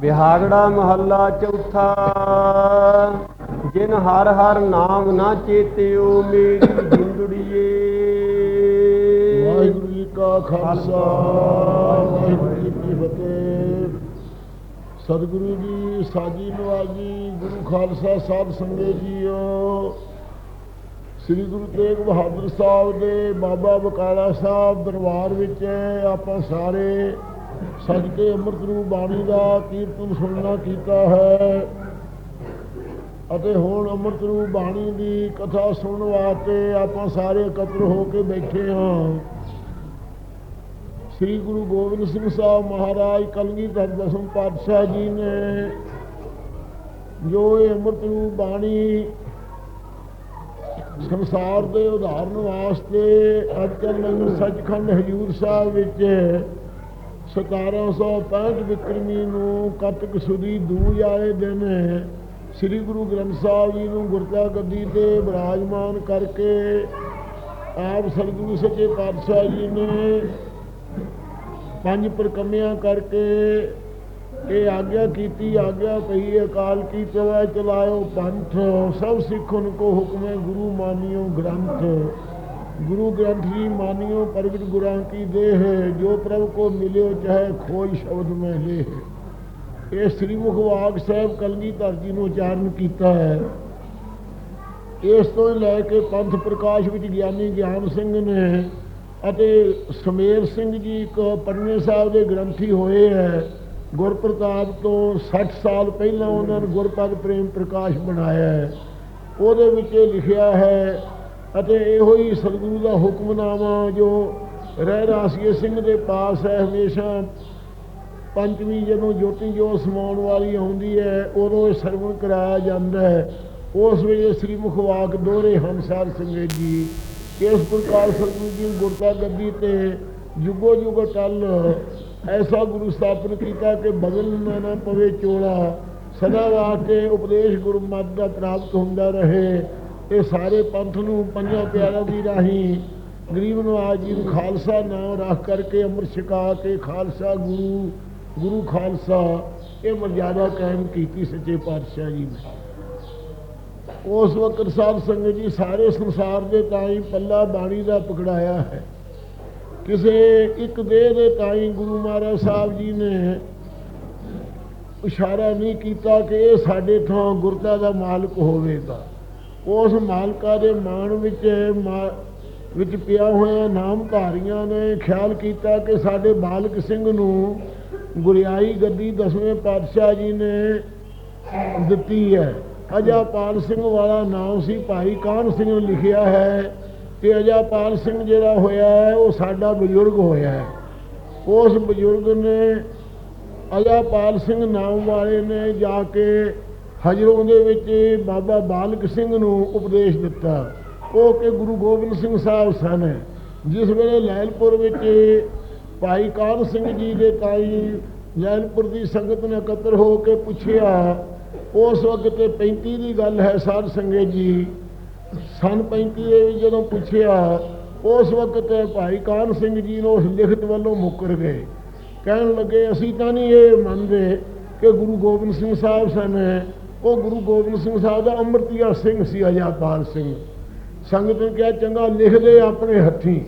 ਵਿਹਾਗੜਾ ਮਹੱਲਾ ਚੌਥਾ। ਜਿਨ ਹਰ ਹਰ ਨਾਮ ਨਾ ਚੇਤਿਓ ਮੇਰੀ ਜਿੰਦੜੀਏ। ਵਾਹਿਗੁਰੂ ਜੀ ਕਾ ਖਾਲਸਾ, ਵਾਹਿਗੁਰੂ ਜੀ ਕੀ ਫਤਿਹ। ਸਤਿਗੁਰੂ ਜੀ, ਸਾਜੀ ਨਵਾਜੀ, ਗੁਰੂ ਖਾਲਸਾ ਸਾਧ ਸੰਗਤ ਜੀਓ। ਸ੍ਰੀ ਗੁਰੂ ਤੇਗ ਬਹਾਦਰ ਸਾਹਿਬ ਦੇ ਬਾਬਾ ਬਕਾਲਾ ਸਾਹਿਬ ਦਰਬਾਰ ਵਿੱਚ ਆਪਾਂ ਸਾਰੇ ਸੱਜ ਕੇ ਅੰਮ੍ਰਿਤ ਰੂਪ ਬਾਣੀ ਦਾ ਕੀਰਤਨ ਸੁਣਨਾ ਕੀਤਾ ਹੈ। ਅਤੇ ਹੁਣ ਅੰਮ੍ਰਿਤ ਰੂਪ ਬਾਣੀ ਦੀ ਕਥਾ ਸੁਣਨ ਵਾਸਤੇ ਆਪਾਂ ਸਾਰੇ ਇਕੱਤਰ ਹੋ ਕੇ ਬੈਠੇ ਹਾਂ। ਸ੍ਰੀ ਗੁਰੂ ਗੋਬਿੰਦ ਸਿੰਘ ਸਾਹਿਬ ਮਹਾਰਾਜ ਕਲਗੀਧਰ ਦਸਮ ਪਾਤਸ਼ਾਹ ਜੀ ਨੇ ਜੋ ਇਹ ਅੰਮ੍ਰਿਤ ਰੂਪ ਬਾਣੀ ਸੰਸਾਰ ਦੇ ਉਦਾਹਰਨ ਵਾਸਤੇ ਅੱਜ ਕੱਲ੍ਹ ਸੱਚਖੰਡ ਹਜੂਰ ਸਾਹਿਬ ਵਿੱਚ 1765 ਵਿਕਰਮੀ ਨੂੰ ਕਤਕ ਸੁਦੀ ਦੂਜ ਵਾਲੇ ਦਿਨ ਸ੍ਰੀ ਗੁਰੂ ਗ੍ਰੰਥ ਸਾਹਿਬ ਜੀ ਨੂੰ ਗੁਰਤਾ ਗੱਦੀ ਤੇ ਬਿਰਾਜਮਾਨ ਕਰਕੇ ਆਪ ਸਤਿਗੁਰੂ ਸੱਚੇ ਪਾਤਸ਼ਾਹ ਜੀ ਨੇ ਪੰਜ ਪ੍ਰਕੰਮਿਆਂ ਕਰਕੇ ਇਹ ਆਗਿਆ ਕੀਤੀ, ਆਗਿਆ ਪਈ ਅਕਾਲ ਕੀ ਚਲਾ ਚਲਾਇਓ ਪੰਥ, ਸਭ ਸਿੱਖਨ ਕੋ ਹੁਕਮੇ ਗੁਰੂ ਮਾਨਿਓ ਗ੍ਰੰਥ। ਗੁਰੂ ਗ੍ਰੰਥ ਜੀ ਮਾਨਿਓ, ਪ੍ਰਗਟ ਗੁਰਾਂ ਕੀ ਦੇਹ, ਜੋ ਪ੍ਰਭ ਕੋ ਮਿਲਿਓ ਚਾਹੇ ਖੋਈ ਸ਼ਬਦ ਮੈਂ ਲੇ ਇਹ ਸ੍ਰੀ ਮੁਖਵਾਗ ਸਾਹਿਬ ਕਲਗੀਧਰ ਜੀ ਨੂੰ ਉਚਾਰਨ ਕੀਤਾ ਹੈ। ਇਸ ਤੋਂ ਲੈ ਕੇ ਪੰਥ ਪ੍ਰਕਾਸ਼ ਵਿੱਚ ਗਿਆਨੀ ਗਿਆਨ ਸਿੰਘ ਨੇ ਅਤੇ ਸਮੇਰ ਸਿੰਘ ਜੀ ਇੱਕ ਪੰਜਵੇਂ ਸਾਹਿਬ ਦੇ ਗ੍ਰੰਥੀ ਹੋਏ ਹੈ। ਗੁਰਪ੍ਰਤਾਪ ਤੋਂ 60 ਸਾਲ ਪਹਿਲਾਂ ਉਹਨਾਂ ਨੇ ਗੁਰਪਦ ਪ੍ਰੇਮ ਪ੍ਰਕਾਸ਼ ਬਣਾਇਆ ਹੈ। ਉਹਦੇ ਵਿੱਚ ਇਹ ਲਿਖਿਆ ਹੈ ਅਤੇ ਇਹੋ ਹੀ ਸਤਿਗੁਰੂ ਦਾ ਹੁਕਮਨਾਮਾ ਜੋ ਰਹਿ ਰਾਸੀਏ ਸਿੰਘ ਦੇ ਪਾਸ ਹੈ, ਹਮੇਸ਼ਾ ਪੰਚਵੀਂ ਜਦੋਂ ਜੋਤੀ ਜੋ ਸਮਾਉਣ ਵਾਲੀ ਆਉਂਦੀ ਹੈ, ਉਦੋਂ ਇਹ ਸਰਵਣ ਕਰਾਇਆ ਜਾਂਦਾ ਹੈ। ਉਸ ਵੇਲੇ ਸ੍ਰੀ ਮੁਖਵਾਕ ਦੋਹਰੇ ਹਮਸਾਰ ਸੰਗਤ ਜੀ, ਇਸ ਪ੍ਰਕਾਰ ਸਤਿਗੁਰੂ ਜੀ ਗੁਰਤਾ ਗੱਦੀ ਤੇ ਜੁਗੋ ਜੁਗ ਟਲ ਐਸਾ ਗੁਰੂ ਸਥਾਪਨ ਕੀਤਾ ਕਿ ਬਦਲ ਨਾ ਨਾ ਪਵੇ ਚੋਲਾ, ਸਦਾ ਵਾਸਤੇ ਉਪਦੇਸ਼ ਗੁਰਮਤਿ ਦਾ ਪ੍ਰਾਪਤ ਹੁੰਦਾ ਰਹੇ। ਇਹ ਸਾਰੇ ਪੰਥ ਨੂੰ ਪੰਜਾਂ ਪਿਆਰਿਆਂ ਦੀ ਰਾਹੀਂ ਗਰੀਬ ਨਵਾਜ ਜੀ ਨੂੰ ਖਾਲਸਾ ਨਾਮ ਰੱਖ ਕਰਕੇ ਅੰਮ੍ਰਿਤ ਛਕਾ ਕੇ ਖਾਲਸਾ ਗੁਰੂ ਗੁਰੂ ਖਾਲਸਾ, ਇਹ ਮਰਜ਼ਾਦਾ ਕਾਇਮ ਕੀਤੀ ਸੱਚੇ ਪਾਤਸ਼ਾਹ ਜੀ ਨੇ। ਉਸ ਵਕਤ ਸਾਹਿਬ ਸੰਗਤ ਜੀ ਸਾਰੇ ਸੰਸਾਰ ਦੇ ਤਾਈ ਪੱਲਾ ਬਾਣੀ ਦਾ ਪਕੜਾਇਆ ਹੈ। ਕਿਸੇ ਇੱਕ ਦੇਹ ਦੇ ਤਾਈ ਗੁਰੂ ਮਹਾਰਾਜ ਸਾਹਿਬ ਜੀ ਨੇ ਇਸ਼ਾਰਾ ਨਹੀਂ ਕੀਤਾ ਕਿ ਇਹ ਸਾਡੇ ਤੋਂ ਗੁਰਤਾ ਦਾ ਮਾਲਕ ਹੋਵੇਗਾ। ਉਸ ਮਾਲਕਾ ਦੇ ਮਾਣ ਵਿੱਚ, ਮਾ- ਵਿੱਚ ਪਿਆ ਹੋਇਆ ਨਾਮਧਾਰੀਆਂ ਨੇ ਖਿਆਲ ਕੀਤਾ ਕਿ ਸਾਡੇ ਬਾਲਕ ਸਿੰਘ ਨੂੰ ਗੁਰਿਆਈ ਗੱਦੀ ਦਸਵੇਂ ਪਾਤਸ਼ਾਹ ਜੀ ਨੇ ਦਿੱਤੀ ਹੈ। ਅਜਾਪਾਲ ਸਿੰਘ ਵਾਲਾ ਨਾਮ ਸੀ, ਭਾਈ ਕਾਨ ਸਿੰਘ ਨੇ ਲਿਖਿਆ ਹੈ ਤੇ ਅਜਾਪਾਲ ਸਿੰਘ ਜਿਹੜਾ ਹੋਇਆ ਹੈ, ਉਹ ਸਾਡਾ ਬਜ਼ੁਰਗ ਹੋਇਆ ਹੈ। ਉਸ ਬਜ਼ੁਰਗ ਨੇ ਅਜਾਪਾਲ ਸਿੰਘ ਨਾਮ ਵਾਲੇ ਨੇ ਜਾ ਕੇ ਹਜਰੋਂ ਦੇ ਵਿੱਚ ਬਾਬਾ ਬਾਲਕ ਸਿੰਘ ਨੂੰ ਉਪਦੇਸ਼ ਦਿੱਤਾ। ਉਹ ਕਿ ਗੁਰੂ ਗੋਬਿੰਦ ਸਿੰਘ ਸਾਹਿਬ ਸਨ। ਜਿਸ ਵੇਲੇ ਲੈਲਪੁਰ ਵਿੱਚ ਭਾਈ ਕਾਨ ਸਿੰਘ ਜੀ ਦੇ ਤਾਈ ਲੈਲਪੁਰ ਦੀ ਸੰਗਤ ਨੇ ਇਕੱਤਰ ਹੋ ਕੇ ਪੁੱਛਿਆ, ਉਸ ਵਕਤ ਤੇ 35 ਦੀ ਗੱਲ ਹੈ ਸਾਧ ਸੰਗਤ ਜੀ। ਸਨ 35 ਦੇ ਵਿੱਚ ਜਦੋਂ ਪੁੱਛਿਆ, ਉਸ ਵਕਤ ਭਾਈ ਕਾਨ ਸਿੰਘ ਜੀ ਨੂੰ ਉਸ ਲਿਖਤ ਵੱਲੋਂ ਮੁੱਕਰ ਗਏ। ਕਹਿਣ ਲੱਗੇ, ਅਸੀਂ ਤਾਂ ਨਹੀਂ ਇਹ ਮੰਨਦੇ ਕਿ ਗੁਰੂ ਗੋਬਿੰਦ ਸਿੰਘ ਸਾਹਿਬ ਸਨ। ਉਹ ਗੁਰੂ ਗੋਬਿੰਦ ਸਿੰਘ ਸਾਹਿਬ ਦਾ ਅੰਮ੍ਰਿਤੀਆ ਸਿੰਘ ਸੀ ਅਜਾਪਾਲ ਸਿੰਘ। ਸੰਗਤ ਨੇ ਕਿਹਾ, ਚੰਗਾ, ਲਿਖ ਦੇ ਆਪਣੇ ਹੱਥੀਂ।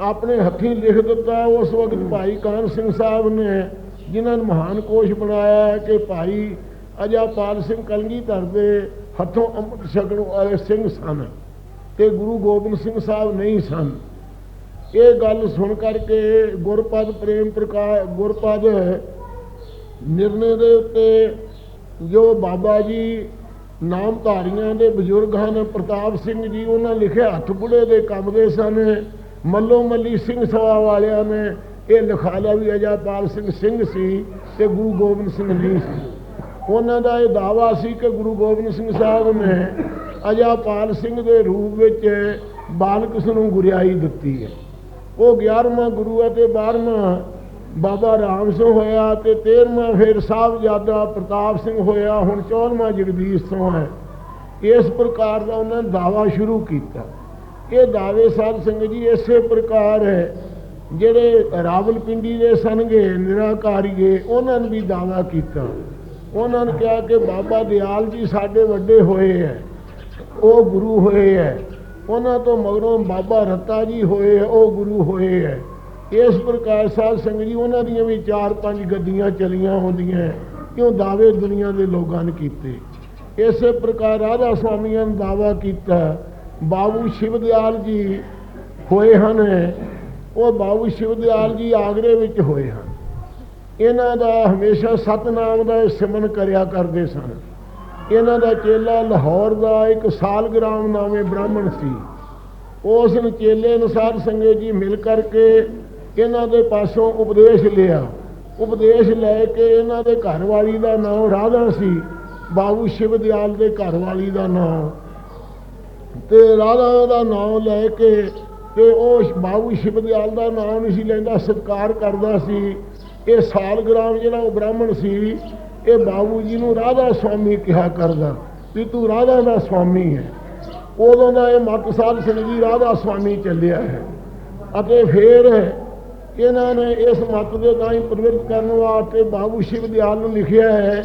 ਆਪਣੇ ਹੱਥੀਂ ਲਿਖ ਦਿੱਤਾ। ਉਸ ਵਕਤ ਭਾਈ ਕਾਨ ਸਿੰਘ ਸਾਹਿਬ ਨੇ, ਜਿਨ੍ਹਾਂ ਨੂੰ ਮਹਾਨ ਕੋਸ਼ ਬਣਾਇਆ ਕਿ ਭਾਈ ਅਜਾਪਾਲ ਸਿੰਘ ਕਲਗੀਧਰ ਦੇ ਹੱਥੋਂ ਅੰਮ੍ਰਿਤ ਛਕਣ ਵਾਲੇ ਸਿੰਘ ਸਨ ਤੇ ਗੁਰੂ ਗੋਬਿੰਦ ਸਿੰਘ ਸਾਹਿਬ ਨਹੀਂ ਸਨ। ਇਹ ਗੱਲ ਸੁਣ ਕਰਕੇ ਗੁਰਪਦ ਪ੍ਰੇਮ ਪ੍ਰਕਾਸ਼ ਗੁਰਪਦ ਨਿਰਣੇ ਦੇ ਉੱਤੇ ਜੋ ਬਾਬਾ ਜੀ ਨਾਮਧਾਰੀਆਂ ਦੇ ਬਜ਼ੁਰਗ ਹਨ, ਪ੍ਰਤਾਪ ਸਿੰਘ ਜੀ, ਉਹਨਾਂ ਲਿਖਿਆ ਹੱਥ ਬੁੜੇ ਦੇ ਕੰਮ ਦੇ ਸਨ। ਮੱਲੋ ਮੱਲੀ ਸਿੰਘ ਸਭਾ ਵਾਲਿਆਂ ਨੇ ਇਹ ਲਿਖਾ ਲਿਆ ਵੀ ਅਜਾਪਾਲ ਸਿੰਘ ਸਿੰਘ ਸੀ ਤੇ ਗੁਰੂ ਗੋਬਿੰਦ ਸਿੰਘ ਨਹੀਂ ਸੀ। ਉਹਨਾਂ ਦਾ ਇਹ ਦਾਵਾ ਸੀ ਕਿ ਗੁਰੂ ਗੋਬਿੰਦ ਸਿੰਘ ਸਾਹਿਬ ਨੇ ਅਜਾਪਾਲ ਸਿੰਘ ਦੇ ਰੂਪ ਵਿੱਚ ਬਾਲਕ੍ਰਿਸ਼ਨ ਨੂੰ ਗੁਰਿਆਈ ਦਿੱਤੀ ਹੈ। ਉਹ 11ਵਾਂ ਗੁਰੂ ਹੈ ਤੇ 12ਵਾਂ ਬਾਬਾ ਰਾਮ ਸਿੰਘ ਹੋਇਆ ਤੇ 13ਵਾਂ ਫਿਰ ਸਾਹਿਬਜ਼ਾਦਾ ਪ੍ਰਤਾਪ ਸਿੰਘ ਹੋਇਆ ਹੁਣ 14ਵਾਂ ਜਗਦੀਸ਼ ਸਿੰਘ ਹੈ ਇਸ ਪ੍ਰਕਾਰ ਦਾ ਉਹਨਾਂ ਨੇ ਦਾਵਾ ਸ਼ੁਰੂ ਕੀਤਾ। ਇਹ ਦਾਵੇ ਸਾਧ ਸਿੰਘ ਜੀ ਇਸੇ ਪ੍ਰਕਾਰ ਹੈ। ਜਿਹੜੇ ਰਾਵਲਪਿੰਡੀ ਦੇ ਸਨਗੇ ਨਿਰਾਕਾਰੀਏ ਉਹਨਾਂ ਨੇ ਵੀ ਦਾਵਾ ਕੀਤਾ। ਉਹਨਾਂ ਨੇ ਕਿਹਾ ਕਿ ਬਾਬਾ ਦਿਆਲ ਜੀ ਸਾਡੇ ਵੱਡੇ ਹੋਏ ਹੈ ਉਹ ਗੁਰੂ ਹੋਏ ਹੈ ਉਹਨਾਂ ਤੋਂ ਮਗਰੋਂ ਬਾਬਾ ਰੱਤਾ ਜੀ ਹੋਏ ਹੈ, ਉਹ ਗੁਰੂ ਹੋਏ ਹੈ ਇਸ ਪ੍ਰਕਾਰ ਸਾਧ ਸੰਗਤ ਜੀ, ਉਹਨਾਂ ਦੀਆਂ ਵੀ ਚਾਰ ਪੰਜ ਗੱਦੀਆਂ ਚਲੀਆਂ ਹੁੰਦੀਆਂ। ਕਿਉਂ ਦਾਅਵੇ ਦੁਨੀਆ ਦੇ ਲੋਕਾਂ ਨੇ ਕੀਤੇ। ਇਸੇ ਪ੍ਰਕਾਰ ਰਾਧਾ ਸੁਆਮੀਆਂ ਨੇ ਦਾਵਾ ਕੀਤਾ, ਬਾਬੂ ਸ਼ਿਵਦਿਆਲ ਜੀ ਹੋਏ ਹਨ। ਉਹ ਬਾਬੂ ਸ਼ਿਵਦਿਆਲ ਜੀ ਆਗਰੇ ਵਿੱਚ ਹੋਏ ਹਨ। ਇਹਨਾਂ ਦਾ ਹਮੇਸ਼ਾ ਸਤਨਾਮ ਦਾ ਇਹ ਸਿਮਰਨ ਕਰਿਆ ਕਰਦੇ ਸਨ। ਇਹਨਾਂ ਦਾ ਚੇਲਾ ਲਾਹੌਰ ਦਾ ਇੱਕ ਸਾਲਗ੍ਰਾਮ ਨਾਮੇ ਬ੍ਰਾਹਮਣ ਸੀ। ਉਸ ਨੇ ਚੇਲੇ ਅਨੁਸਾਰ ਸੰਗਤ ਜੀ ਮਿਲ ਕਰਕੇ ਇਹਨਾਂ ਦੇ ਪਾਸੋਂ ਉਪਦੇਸ਼ ਲਿਆ। ਉਪਦੇਸ਼ ਲੈ ਕੇ ਇਹਨਾਂ ਦੇ ਘਰ ਵਾਲੀ ਦਾ ਨਾਮ ਰਾਧਾ ਸੀ। ਬਾਬੂ ਸ਼ਿਵਦਿਆਲ ਦੇ ਘਰ ਵਾਲੀ ਦਾ ਨਾਮ। ਤੇ ਰਾਧਾ ਦਾ ਨਾਮ ਲੈ ਕੇ ਤੇ ਉਹ ਬਾਬੂ ਸ਼ਿਵਦਿਆਲ ਦਾ ਨਾਮ ਨਹੀਂ ਸੀ ਲੈਂਦਾ, ਸਤਕਾਰ ਕਰਦਾ ਸੀ। ਇਹ ਸਾਲਗ੍ਰਾਮ ਜਿਹੜਾ ਉਹ ਬ੍ਰਾਹਮਣ ਸੀ, ਇਹ ਬਾਬੂ ਜੀ ਨੂੰ ਰਾਧਾ ਸਵਾਮੀ ਕਿਹਾ ਕਰਦਾ ਵੀ ਤੂੰ ਰਾਧਾ ਦਾ ਸਵਾਮੀ ਹੈ। ਉਦੋਂ ਦਾ ਇਹ ਮੱਤ ਸਾਧ ਸਿੰਘ ਜੀ ਰਾਧਾ ਸਵਾਮੀ ਚੱਲਿਆ ਹੈ। ਅਤੇ ਫਿਰ ਇਹਨਾਂ ਨੇ ਇਸ ਮਤ ਦੇ ਤਾਂ ਹੀ ਪ੍ਰਵਿਰਤ ਕਰਨ ਵਾਸਤੇ ਬਾਬੂ ਸ਼ਿਵ ਦਿਆਲ ਨੂੰ ਲਿਖਿਆ ਹੈ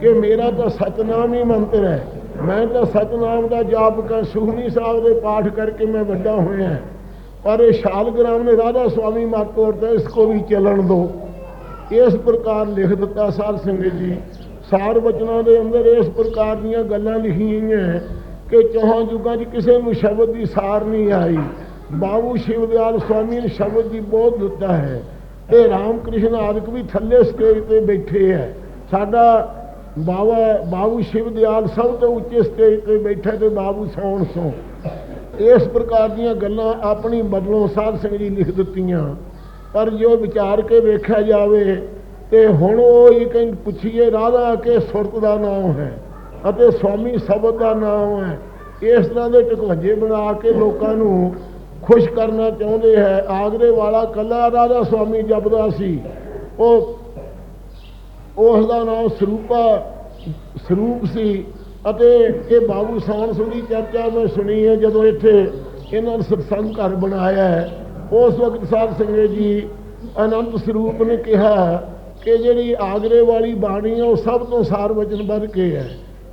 ਕਿ ਮੇਰਾ ਤਾਂ ਸਤਨਾਮ ਹੀ ਮੰਤਰ ਹੈ। ਮੈਂ ਤਾਂ ਸਤਨਾਮ ਦਾ ਜਾਪ ਕਰ ਸੁਖਨੀ ਸਾਹਿਬ ਦੇ ਪਾਠ ਕਰਕੇ ਮੈਂ ਵੱਡਾ ਹੋਇਆ ਪਰ ਇਹ ਸ਼ਾਲਗ੍ਰਾਮ ਨੇ ਰਾਧਾ ਸੁਆਮੀ ਮਤ ਤੋੜਤਾ ਇਸ ਕੋ ਵੀ ਚੱਲਣ ਦੋ। ਇਸ ਪ੍ਰਕਾਰ ਲਿਖ ਦਿੱਤਾ ਸਾਧ ਸੰਗਤ ਜੀ। ਸਾਰ ਬਚਨਾਂ ਦੇ ਅੰਦਰ ਇਸ ਪ੍ਰਕਾਰ ਦੀਆਂ ਗੱਲਾਂ ਲਿਖੀਆਂ ਹੋਈਆਂ ਕਿ ਚੌਹਾਂ ਯੁੱਗਾਂ 'ਚ ਕਿਸੇ ਨੂੰ ਸ਼ਬਦ ਦੀ ਸਾਰ ਨਹੀਂ ਆਈ। ਬਾਬੂ ਸ਼ਿਵਦਿਆਲ ਸਵਾਮੀ ਨੇ ਸ਼ਬਦ ਦੀ ਬਹੁਤ ਦਿੱਤਾ ਹੈ। ਤੇ ਰਾਮ ਕ੍ਰਿਸ਼ਨ ਆਦਿਕ ਵੀ ਥੱਲੇ ਸਟੇਜ ਤੇ ਬੈਠੇ ਹੈ। ਸਾਡਾ ਬਾਵਾ ਬਾਬੂ ਸ਼ਿਵਦਿਆਲ ਸਭ ਤੋਂ ਉੱਚੇ ਸਟੇਜ ਤੇ ਬੈਠਾ ਤੇ ਬਾਬੂ ਸੌਣ ਸੋ। ਇਸ ਪ੍ਰਕਾਰ ਦੀਆਂ ਗੱਲਾਂ ਆਪਣੀ ਬਦਲੋਂ ਸਾਧ ਸਿੰਘ ਜੀ ਲਿਖ ਦਿੱਤੀਆਂ। ਪਰ ਜੋ ਵਿਚਾਰ ਕੇ ਵੇਖਿਆ ਜਾਵੇ ਤੇ ਹੁਣ ਉਹ ਹੀ ਕਹਿੰਦੇ ਪੁੱਛੀਏ ਰਾਧਾ ਕੇ ਸੁਰਤ ਦਾ ਨਾਮ ਹੈ ਅਤੇ ਸਵਾਮੀ ਸ਼ਬਦ ਦਾ ਨਾਮ ਹੈ। ਇਸ ਤਰ੍ਹਾਂ ਦੇ ਟਕਵਾਜੇ ਬਣਾ ਕੇ ਲੋਕਾਂ ਨੂੰ ਖੁਸ਼ ਕਰਨਾ ਚਾਹੁੰਦੇ ਹੈ। ਆਗਰੇ ਵਾਲਾ ਕੱਲਾ ਰਾਜਾ ਸਵਾਮੀ ਜਪਦਾ ਸੀ। ਉਹ ਉਸ ਦਾ ਨਾਮ ਸਰੂਪਾ ਸਰੂਪ ਸੀ। ਅਤੇ ਇਹ ਬਾਬੂ ਸਾਨ ਸਿੰਘ ਦੀ ਚਰਚਾ ਮੈਂ ਸੁਣੀ ਹੈ, ਜਦੋਂ ਇੱਥੇ ਇਹਨਾਂ ਨੇ ਸਤਸੰਗ ਘਰ ਬਣਾਇਆ ਹੈ। ਉਸ ਵਕਤ ਸਾਧ ਸਿੰਘ ਜੀ ਅਨੰਤ ਸਰੂਪ ਨੇ ਕਿਹਾ ਕਿ ਜਿਹੜੀ ਆਗਰੇ ਵਾਲੀ ਬਾਣੀ ਹੈ, ਉਹ ਸਭ ਤੋਂ ਸਾਰ ਵਚਨ ਬਣ ਕੇ ਹੈ।